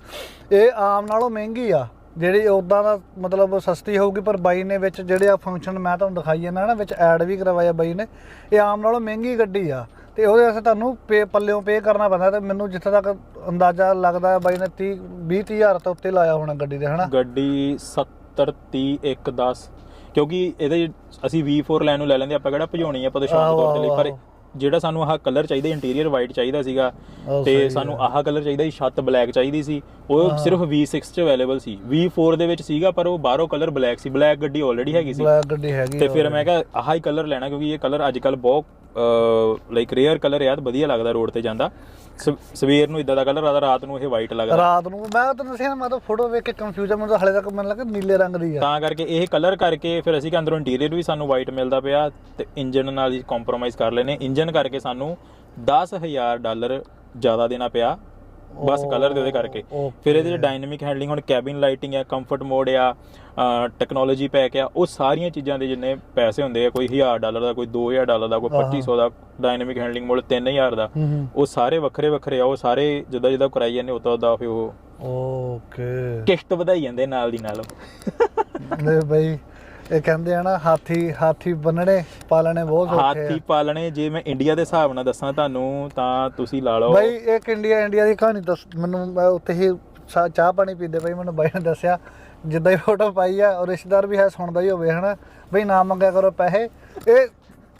ਇਹ ਆਮ ਨਾਲੋਂ ਮਹਿੰਗੀ ਆ। ਜਿਹੜੀ ਉਦਾਂ ਦਾ ਮਤਲਬ ਸਸਤੀ ਹੋਊਗੀ, ਪਰ ਬਾਈ ਨੇ ਵਿੱਚ ਜਿਹੜੇ ਆ ਫੰਕਸ਼ਨ ਮੈਂ ਤੁਹਾਨੂੰ ਦਿਖਾਈ ਜਾਂਦਾ ਨਾ, ਵਿੱਚ ਐਡ ਵੀ ਕਰਵਾਇਆ ਬਾਈ ਨੇ। ਇਹ ਆਮ ਨਾਲੋਂ ਮਹਿੰਗੀ ਗੱਡੀ ਆ ਤੇ ਉਹਦੇ ਵਾਸਤੇ ਤੁਹਾਨੂੰ ਪੇ, ਪੱਲਿਓਂ ਪੇ ਕਰਨਾ ਪੈਂਦਾ ਤੇ ਮੈਨੂੰ ਜਿੱਥੇ ਤੱਕ ਅੰਦਾਜ਼ਾ ਲੱਗਦਾ ਹੈ ਬਾਈ ਨੇ 30 20 30 ਹਜ਼ਾਰ ਤੋਂ ਉੱਤੇ ਲਾਇਆ ਹੋਣਾ ਗੱਡੀ ਦੇ ਹਨਾ? ਗੱਡੀ 70 30 1 10 ਕਿਉਂਕਿ ਇਹਦੇ 'ਚ ਅਸੀਂ V4 ਲੈਣ ਨੂੰ ਲੈ ਲੈਂਦੇ, ਆਪਾਂ ਕਿਹੜਾ ਭਜਾਉਣੀ ਆ ਆਪਾਂ ਤਾਂ ਸ਼ੌਂਕ ਤੌਰ ਤੇ ਲਈ, ਪਰ ਜਿਹੜਾ ਸਾਨੂੰ ਆਹ ਕਲਰ ਚਾਹੀਦਾ ਇੰਟੀਰੀਅਰ ਵਾਈਟ ਚਾਹੀਦਾ ਸੀਗਾ ਤੇ ਸਾਨੂੰ ਆਹ ਕਲਰ ਚਾਹੀਦਾ ਸੀ ਛੱਤ ਬਲੈਕ ਚਾਹੀਦੀ ਸੀ ਉਹ ਸਿਰਫ V6 ਚ ਅਵੇਲੇਬਲ ਸੀ। V4 ਦੇ ਵਿੱਚ ਸੀਗਾ ਪਰ ਉਹ ਬਾਹਰੋਂ ਕਲਰ ਬਲੈਕ ਸੀ ਬਲੈਕ ਗੱਡੀ ਆਲਰੇਡੀ ਹੈਗੀ ਸੀ। ਬਲੈਕ ਗੱਡੀ ਹੈਗੀ ਤੇ ਫਿਰ ਮੈਂ ਕਿਹਾ ਆਹ ਹੀ ਕਲਰ ਲੈਣਾ ਕਿਉਂਕਿ ਇਹ ਕਲਰ ਅੱਜ ਕੱਲ ਬਹੁਤ ਲਾਈਕ ਰੇਅਰ ਕਲਰ ਤੇ ਵਧੀਆ ਲੱਗਦਾ ਰੋਡ ਤੇ ਜਾਂਦਾ। ਸ- ਸਵੇਰ ਨੂੰ ਇਦਾਂ ਦਾ ਕਲਰ ਆਦਾ ਰਾਤ ਨੂੰ ਇਹ ਵਾਈਟ ਲੱਗਦਾ। ਰਾਤ ਨੂੰ ਮੈਂ ਤਾਂ ਦੱਸਿਆ ਨਾ, ਮੈਂ ਤਾਂ ਫੋਟੋ ਵੇਖ ਕੇ ਕੰਫਿਊਜ਼ ਆ ਮੈਨੂੰ ਤਾਂ ਹਲੇ ਤੱਕ ਮੈਨੂੰ ਲੱਗਾ ਨੀਲੇ ਰੰਗ ਦੀ ਆ। ਤਾਂ ਕਰਕੇ ਇਹ ਕਲਰ ਕਰਕੇ ਫਿਰ ਅਸੀਂ ਕਿ ਅੰਦਰੋਂ ਇੰਟੀਰੀਅਰ ਵੀ ਸਾਨੂੰ ਵਾਈਟ ਮਿਲਦਾ ਪਿਆ ਤੇ ਇੰਜਨ ਨਾਲ ਹੀ ਕੰਪਰੋਮਾਈਜ਼ ਕਰ ਲੈਨੇ ਇੰਜਨ ਕਰਕੇ ਸਾਨੂੰ 10000 ਡਾਲਰ ਜ਼ਿਆਦਾ ਦੇਣਾ ਪਿਆ। ਬਸ ਕਲਰ ਦੇ ਉਹਦੇ ਕਰਕੇ। ਫਿਰ ਇਹਦੇ ਡਾਇਨਾਮਿਕ ਹੈਂਡਲਿੰਗ ਹੁਣ ਕੈਬਿਨ ਲਾਈਟਿੰਗ ਆ ਕੰਫਰਟ ਮੋਡ ਆ ਟੈਕਨੋਲੋਜੀ ਪੈਕ ਆ ਉਹ ਸਾਰੀਆਂ ਚੀਜ਼ਾਂ ਦੇ ਜਿੰਨੇ ਪੈਸੇ ਹੁੰਦੇ ਆ ਕੋਈ 1000 ਡਾਲਰ ਦਾ ਕੋਈ 2000 ਡਾਲਰ ਦਾ ਕੋਈ 2500 ਦਾ ਡਾਇਨਾਮਿਕ ਹੈਂਡਲਿੰਗ ਮੋਡ 3000 ਦਾ। ਉਹ ਸਾਰੇ ਵੱਖਰੇ ਵੱਖਰੇ ਆ ਉਹ ਸਾਰੇ ਜਿੱਦਾਂ ਜਿੱਦਾਂ ਕਰਾਈ ਜਾਂਦੇ ਉਦੋਂ ਦਾ ਫਿਰ ਉਹ ਓਕੇ। ਕਿਸ਼ਤ ਵਧਾਈ ਜਾਂਦੇ ਨਾਲ ਦੀ ਨਾਲ। ਲੈ ਬਈ ਇਹ ਕਹਿੰਦੇ ਆ ਨਾ ਹਾਥੀ ਹਾਥੀ ਬੰਨਣੇ ਪਾਲਣੇ ਬਹੁਤ ਔਖੇ ਹਾਥੀ ਆ ਪਾਲਣੇ ਜੇ ਮੈਂ ਇੰਡੀਆ ਦੇ ਹਿਸਾਬ ਨਾਲ ਦੱਸਾਂ ਤੁਹਾਨੂੰ ਤਾਂ ਤੁਸੀਂ ਲਾ ਲਓ। ਬਈ ਇੱਕ ਇੰਡੀਆ ਇੰਡੀਆ ਦੀ ਕਹਾਣੀ ਦੱਸ ਮੈਨੂੰ ਮੈਂ ਉੱਥੇ ਹੀ ਚਾਹ ਪਾਣੀ ਪੀਂਦੇ ਬਈ ਮੈਨੂੰ ਬਾਈ ਨੇ ਦੱਸਿਆ ਜਿੱਦਾਂ ਹੀ ਫੋਟੋ ਪਾਈ ਆ ਉਹ ਰਿਸ਼ਤੇਦਾਰ ਵੀ ਹੈ ਸੁਣਦਾ ਹੀ ਹੋਵੇ ਹਨਾ। ਬਈ ਨਾ ਮੰਗਿਆ ਕਰੋ ਪੈਸੇ। ਇਹ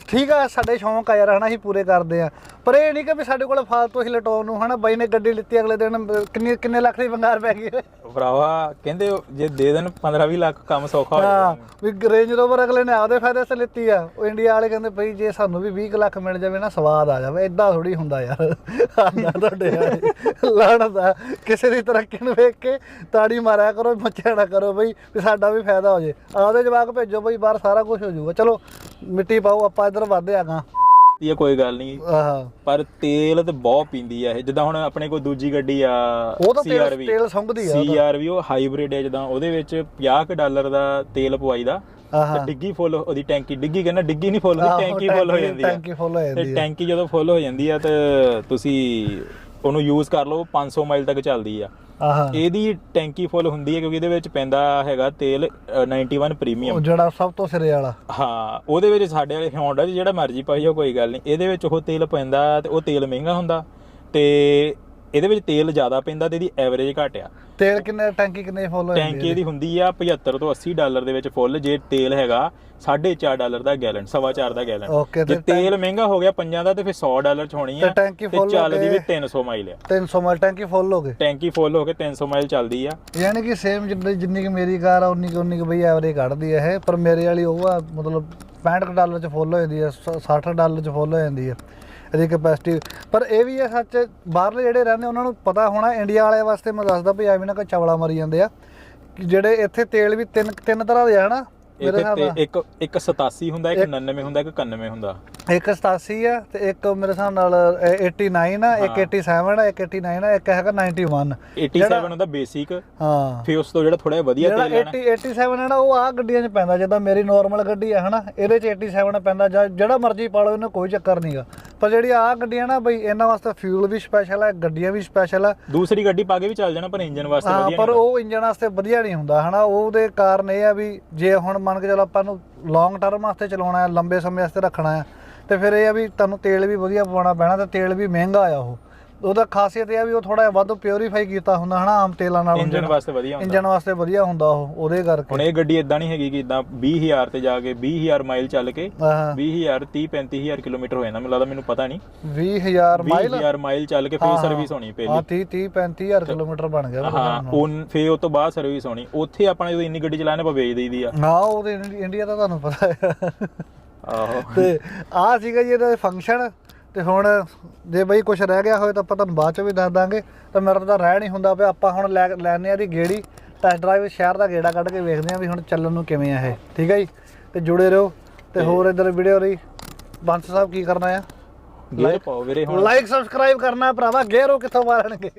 ਠੀਕ ਆ ਸਾਡੇ ਸ਼ੌਂਕ ਆ ਯਾਰ ਹਨਾ ਅਸੀਂ ਪੂਰੇ ਕਰਦੇ ਆ। ਪਰ ਇਹ ਨਹੀਂ ਕਿ ਵੀ ਸਾਡੇ ਕੋਲ ਫਾਲਤੂ ਹੀ ਲਟਾਉਣ ਨੂੰ ਹਨਾ? ਬਾਈ ਨੇ ਗੱਡੀ ਲਿੱਤੀ ਅਗਲੇ ਦਿਨ ਕਿੰਨੇ ਕਿੰਨੇ ਲੱਖ ਦੀ ਬੰਗਾਰ ਪੈ ਗਈ ਭਰਾਵਾ ਕਹਿੰਦੇ ਜੇ ਦੇ ਦੇਣ 15 20 ਲੱਖ ਕੰਮ ਸੌਖਾ ਹੋ ਜਾਣਾ ਵੀ ਰੇਂਜ ਰੋਵਰ ਅਗਲੇ ਨੇ ਆਪਦੇ ਫਾਇਦੇ ਸੇ ਲਿੱਤੀ ਆ। ਉਹ ਇੰਡੀਆ ਵਾਲੇ ਕਹਿੰਦੇ ਭਈ ਜੇ ਸਾਨੂੰ ਵੀ 20 ਕੁ ਲੱਖ ਮਿਲ ਜਾਵੇ ਨਾ ਸਵਾਦ ਆ ਜਾਵੇ। ਇਦਾਂ ਥੋੜੀ ਹੁੰਦਾ ਯਾਰ। ਆਂਦਾ ਤੁਹਾਡੇ ਲਾਣ ਦਾ। ਕਿਸੇ ਦੀ ਤਰੱਕੀ ਨੂੰ ਵੇਖ ਕੇ ਤਾੜੀ ਮਾਰਿਆ ਕਰੋ ਮੱਚਿਆ ਨਾ ਕਰੋ ਬਈ ਵੀ ਸਾਡਾ ਵੀ ਫਾਇਦਾ ਹੋ ਜੇ। ਆਪਦੇ ਜਵਾਕ ਭੇਜੋ ਬਈ ਬਾਹਰ ਸਾਰਾ ਕੁਝ ਹੋ ਜਾਊਗਾ। ਚਲੋ ਮਿੱਟੀ ਪਾਓ ਆਪਾਂ ਇੱਧਰ ਵਧਦੇ ਆਗਾ ਇਹ ਕੋਈ ਗੱਲ ਨਹੀਂ। ਆਹ। ਪਰ ਤੇਲ ਤੇ ਬਹੁਤ ਪੀਂਦੀ ਆ ਇਹ। ਜਿੱਦਾਂ ਹੁਣ ਆਪਣੇ ਕੋਲ ਦੂਜੀ ਗੱਡੀ ਆ ਉਹ ਤਾਂ ਤੇਲ CRV ਤੇਲ ਸੁੰਘਦੀ ਆ ਤਾਂ। CRV ਉਹ ਹਾਈਬ੍ਰਿਡ ਹੈ ਜਿੱਦਾਂ ਉਹਦੇ ਵਿੱਚ 50 ਕੁ ਡਾਲਰ ਦਾ ਤੇਲ ਪਵਾਈਦਾ। ਆਹਾ। ਤੇ ਡਿੱਗੀ ਫੁੱਲ ਉਹਦੀ ਟੈਂਕੀ। ਡਿੱਗੀ ਕਹਿੰਦਾ ਡਿੱਗੀ ਨਹੀਂ ਫੁੱਲ ਹੁੰਦੀ ਟੈਂਕੀ ਫੁੱਲ ਹੋ ਜਾਂਦੀ ਆ। ਟੈਂਕੀ full ਹੋ ਜਾਂਦੀ ਤੇ ਆ। ਟੈਂਕੀ ਜਦੋਂ ਫੁੱਲ ਹੋ ਜਾਂਦੀ ਆ ਤੇ ਤੁਸੀਂ ਉਹਨੂੰ ਯੂਜ਼ ਕਰ ਲਓ 500 ਮਾਈਲ ਤੱਕ ਚੱਲਦੀ ਆ। ਆਹਾ। ਇਹਦੀ ਟੈਂਕੀ ਫੁੱਲ ਹੁੰਦੀ ਹੈ ਕਿਉਂਕਿ ਇਹਦੇ ਵਿੱਚ ਪੈਂਦਾ ਹੈਗਾ ਤੇਲ ਅ, 91 ਉਹ ਪ੍ਰੀਮੀਅਮ ਜਿਹੜਾ ਸਭ ਤੋਂ ਸਿਰੇ ਵਾਲਾ। ਹਾਂ ਉਹਦੇ ਵਿੱਚ ਸਾਡੇ ਵਾਲੇ Honda 'ਚ ਜਿਹੜਾ ਮਰਜ਼ੀ ਪਾਈ ਜਾਓ ਕੋਈ ਗੱਲ ਨਹੀਂ। ਇਹਦੇ ਵਿੱਚ ਉਹ ਤੇਲ ਪੈਂਦਾ ਤੇ ਉਹ ਤੇਲ ਮਹਿੰਗਾ ਹੁੰਦਾ ਤੇ ਇਹਦੇ ਵਿੱਚ ਤੇਲ ਜ਼ਿਆਦਾ ਪੈਂਦਾ ਤੇ ਇਹਦੀ ਐਵਰੇਜ ਘੱਟ ਆ। ਤੇਲ ਕਿੰਨੇ ਟੈਂਕੀ ਕਿੰਨੇ ਫੁੱਲ ਹੋ ਜਾਂਦੀ ਟੈਂਕੀ ਇਹਦੀ ਹੁੰਦੀ ਆ 75 ਤੋਂ 80 ਡਾਲਰ ਦੇ ਵਿੱਚ ਫੁੱਲ ਜੇ ਤੇਲ ਹੈਗਾ 4.5 ਡਾਲਰ ਦਾ ਗੈਲਨ 4.5 ਦਾ ਗੈਲਨ ਜੇ ਤੇ ਤੇਲ ਮਹਿੰਗਾ ਹੋ ਗਿਆ ਪੰਜਾਂ ਦਾ ਤੇ ਫਿਰ 100 ਡਾਲਰ ਚ ਹੋਣੀ ਤੇ ਆ ਹੋ ਚੱਲਦੀ ਵੀ ਕੇ- 300 ਮਾਈਲ ਆ। 300 ਮਲ ਟੈਂਕੀ ਫੁੱਲ ਹੋ ਗਏ? ਟੈਂਕੀ ਫੁੱਲ ਹੋ ਕੇ 300 ਮਾਈਲ ਚੱਲਦੀ ਆ। ਯਾਨੀ ਕਿ ਸੇਮ ਜਿੰਨੀ ਕਿ ਮੇਰੀ ਕਾਰ ਆ ਉਨੀ ਕਿ ਉਨੀ ਕਿ ਬਈ ਐਵਰੇਜ ਕੱਢਦੀ ਆ ਇਹ ਪਰ ਮੇਰੇ ਵਾਲੀ ਉਹ ਆ ਮਤਲਬ 65 ਕੁ ਡਾਲਰ ਚ ਫੁੱਲ ਹੋ ਜਾਂਦੀ ਆ ਸ- 60 ਡਾਲਰ ਚ ਫੁੱਲ ਹੋ ਜਾਂਦੀ ਆ। ਇਹਦੀ ਕੈਪੈਸਿਟੀ ਪਰ ਇਹ ਵੀ ਹੈ ਸੱਚ, ਬਾਹਰਲੇ ਜਿਹੜੇ ਰਹਿੰਦੇ, ਉਹਨਾਂ ਨੂੰ ਪਤਾ ਹੋਣਾ, ਇੰਡੀਆ ਵਾਲਿਆਂ ਵਾਸਤੇ ਮੈਂ ਦੱਸਦਾ ਵੀ ਐਵੇਂ ਨਾ ਕੋਈ ਚਵਲਾ ਮਰੀ ਜਾਂਦੇ ਆ। ਕਿ ਜਿਹੜੇ ਇੱਥੇ ਤੇਲ ਵੀ ਤਿੰਨ ਤਿੰਨ ਤਰ੍ਹਾਂ ਦੇ ਆ, ਹਨਾ? ਮੇਰੇ ਇੱਥੇ ਹਿਸਾਬ ਤੇ ਨਾਲ। ਇੱਕ ਇੱਕ 87 ਹੁੰਦਾ ਇੱਕ 99 ਹੁੰਦਾ ਇੱਕ 91 ਹੁੰਦਾ। ਇੱਕ 87 ਆ ਤੇ ਇੱਕ ਮੇਰੇ ਹਿਸਾਬ ਨਾਲ ਇਹ 89 ਆ ਇੱਕ 87 ਆ ਇੱਕ 89 ਆ ਇੱਕ ਹੈਗਾ 91 87 ਹੁੰਦਾ ਬੇਸਿਕ ਹਾਂ। ਫਿਰ ਉਸ ਤੋਂ ਜਿਹੜਾ ਥੋੜਾ ਵਧੀਆ ਜਿਹੜਾ ਤੇਲ ਲੈਣਾ। 80 87 ਹੈ ਨਾ ਉਹ ਆ ਗੱਡੀਆਂ 'ਚ ਪੈਂਦਾ ਜਿੱਦਾਂ ਮੇਰੀ ਨਾਰਮਲ ਗੱਡੀ ਆ ਹਨਾ ਇਹਦੇ 'ਚ 87 ਪੈਂਦਾ ਜਾਂ ਜਿਹੜਾ ਮਰਜ਼ੀ ਪਾ ਲਓ ਇਹਨੂੰ ਕੋਈ ਚੱਕਰ ਨਹੀਂਗਾ ਪਰ ਜਿਹੜੀ ਆ ਗੱਡੀਆਂ ਨਾ ਬਈ ਇਹਨਾਂ ਵਾਸਤੇ ਫਿਊਲ ਵੀ ਸਪੈਸ਼ਲ ਹੈ ਗੱਡੀਆਂ ਵੀ ਸਪੈਸ਼ਲ ਆ। ਦੂਸਰੀ ਗੱਡੀ ਪਾ ਕੇ ਵੀ ਚੱਲ ਜਾਣਾ ਪਰ ਇੰਜਨ ਵਾਸਤੇ ਹਾਂ ਵਧੀਆ ਪਰ ਨਹੀਂ ਉਹ ਇੰਜਨ ਵਾਸਤੇ ਵਧੀਆ ਨਹੀਂ ਹੁੰਦਾ ਹਨਾ ਉਹਦੇ ਕਾਰਨ ਇਹ ਆ ਵੀ ਜੇ ਹੁਣ ਮੰਨ ਕੇ ਚੱਲ ਆਪਾਂ ਨੂੰ ਲੌਂਗ ਟਰਮ ਵਾਸਤੇ ਚਲਾਉਣਾ ਹੈ, ਲੰਬੇ ਸਮੇਂ ਵਾਸਤੇ ਰੱਖਣਾ ਹੈ। ਤੇ ਫਿਰ ਇਹ ਆ ਵੀ ਤੁਹਾਨੂੰ ਤੇਲ ਵੀ ਵਧੀਆ ਪਵਾਉਣਾ ਪੈਣਾ ਤੇ ਤੇਲ ਵੀ ਮਹਿੰਗਾ ਆ ਉਹ। ਉਹਦਾ ਖਾਸੀਅਤ ਇਹ ਆ ਵੀ ਉਹ ਥੋੜਾ ਵੱਧ ਪਿਉਰੀਫਾਈ ਕੀਤਾ ਹੁੰਦਾ ਹਨਾ ਆਮ ਤੇਲਾਂ ਨਾਲੋਂ ਇੰਜਨ ਵਾਸਤੇ ਵਧੀਆ ਹੁੰਦਾ। ਇੰਜਨ ਵਾਸਤੇ ਵਧੀਆ ਹੁੰਦਾ ਉਹ ਉਹਦੇ ਕਰਕੇ। ਹੁਣ ਇਹ ਗੱਡੀ ਇਦਾਂ ਨਹੀਂ ਹੈਗੀ ਕਿ ਇਦਾਂ 20000 ਤੇ ਜਾ ਕੇ 20000 ਮਾਈਲ ਚੱਲ ਕੇ ਆਹ 20000 30 35000 ਕਿਲੋਮੀਟਰ ਹੋ ਜਾਂਦਾ ਮੈਨੂੰ ਲੱਗਦਾ ਮੈਨੂੰ ਪਤਾ ਨਹੀਂ। 20000 ਮਾਈਲ? 20000 ਮਾਈਲ ਚੱਲ ਕੇ ਫਿਰ ਸਰਵਿਸ ਹੋਣੀ ਹਾਂ ਪਹਿਲੀ। 30 30 35000 ਕਿਲੋਮੀਟਰ ਬਣ ਗਿਆ ਹਾਂ ਉਹ ਫਿਰ ਉਸ ਤੋਂ ਬਾਅਦ ਸਰਵਿਸ ਹੋਣੀ। ਉੱਥੇ ਆਪਾਂ ਜਦੋਂ ਇੰਨੀ ਗੱਡੀ ਚਲਾਣੇ ਆਪਾਂ ਵੇਚ ਦਈਦੀ ਆ। ਨਾ ਉਹਦੇ ਇੰਡੀ- ਇੰਡੀਆ ਦਾ ਤੁਹਾਨੂੰ ਪਤਾ ਹੈ। ਆਹੋ। ਤੇ ਆ ਸੀਗਾ ਜੀ ਇਹਦਾ ਫੰਕਸ਼ਨ ਤੇ ਹੁਣ ਜੇ ਬਈ ਕੁਝ ਰਹਿ ਗਿਆ ਹੋਵੇ ਤਾਂ ਆਪਾਂ ਤੁਹਾਨੂੰ ਬਾਅਦ ਚ ਵੀ ਦੱਸ ਦਾਂਗੇ। ਤਾਂ ਮੇਰਾ ਤਾਂ ਰਹਿ ਨਹੀਂ ਹੁੰਦਾ ਪਿਆ। ਆਪਾਂ ਹੁਣ ਲੈ ਲੈਣੇ ਆ ਦੀ ਗੇੜੀ ਟੈਸਟ ਡਰਾਈਵ ਸ਼ਹਿਰ ਦਾ ਗੇੜਾ ਕੱਢ ਕੇ ਵੇਖਦੇ ਆ ਵੀ ਹੁਣ ਚੱਲਣ ਨੂੰ ਕਿਵੇਂ ਆ ਇਹ। ਠੀਕ ਹੈ ਜੀ? ਤੇ ਜੁੜੇ ਰਹੋ। ਤੇ ਹੋਰ ਇਧਰ ਵੀਡੀਓ ਰਹੀ ਬੰਸ ਸਾਹਿਬ ਕੀ ਕਰਨਾ ਆ? ਗੇਅਰ ਪਾਓ ਵੀਰੇ ਹੁਣ। ਲਾਈਕ ਸਬਸਕ੍ਰਾਈਬ ਕਰਨਾ ਭਰਾਵਾ। ਗੇਰੋ ਕਿੱਥੋਂ ਮਾਰਨਗੇ?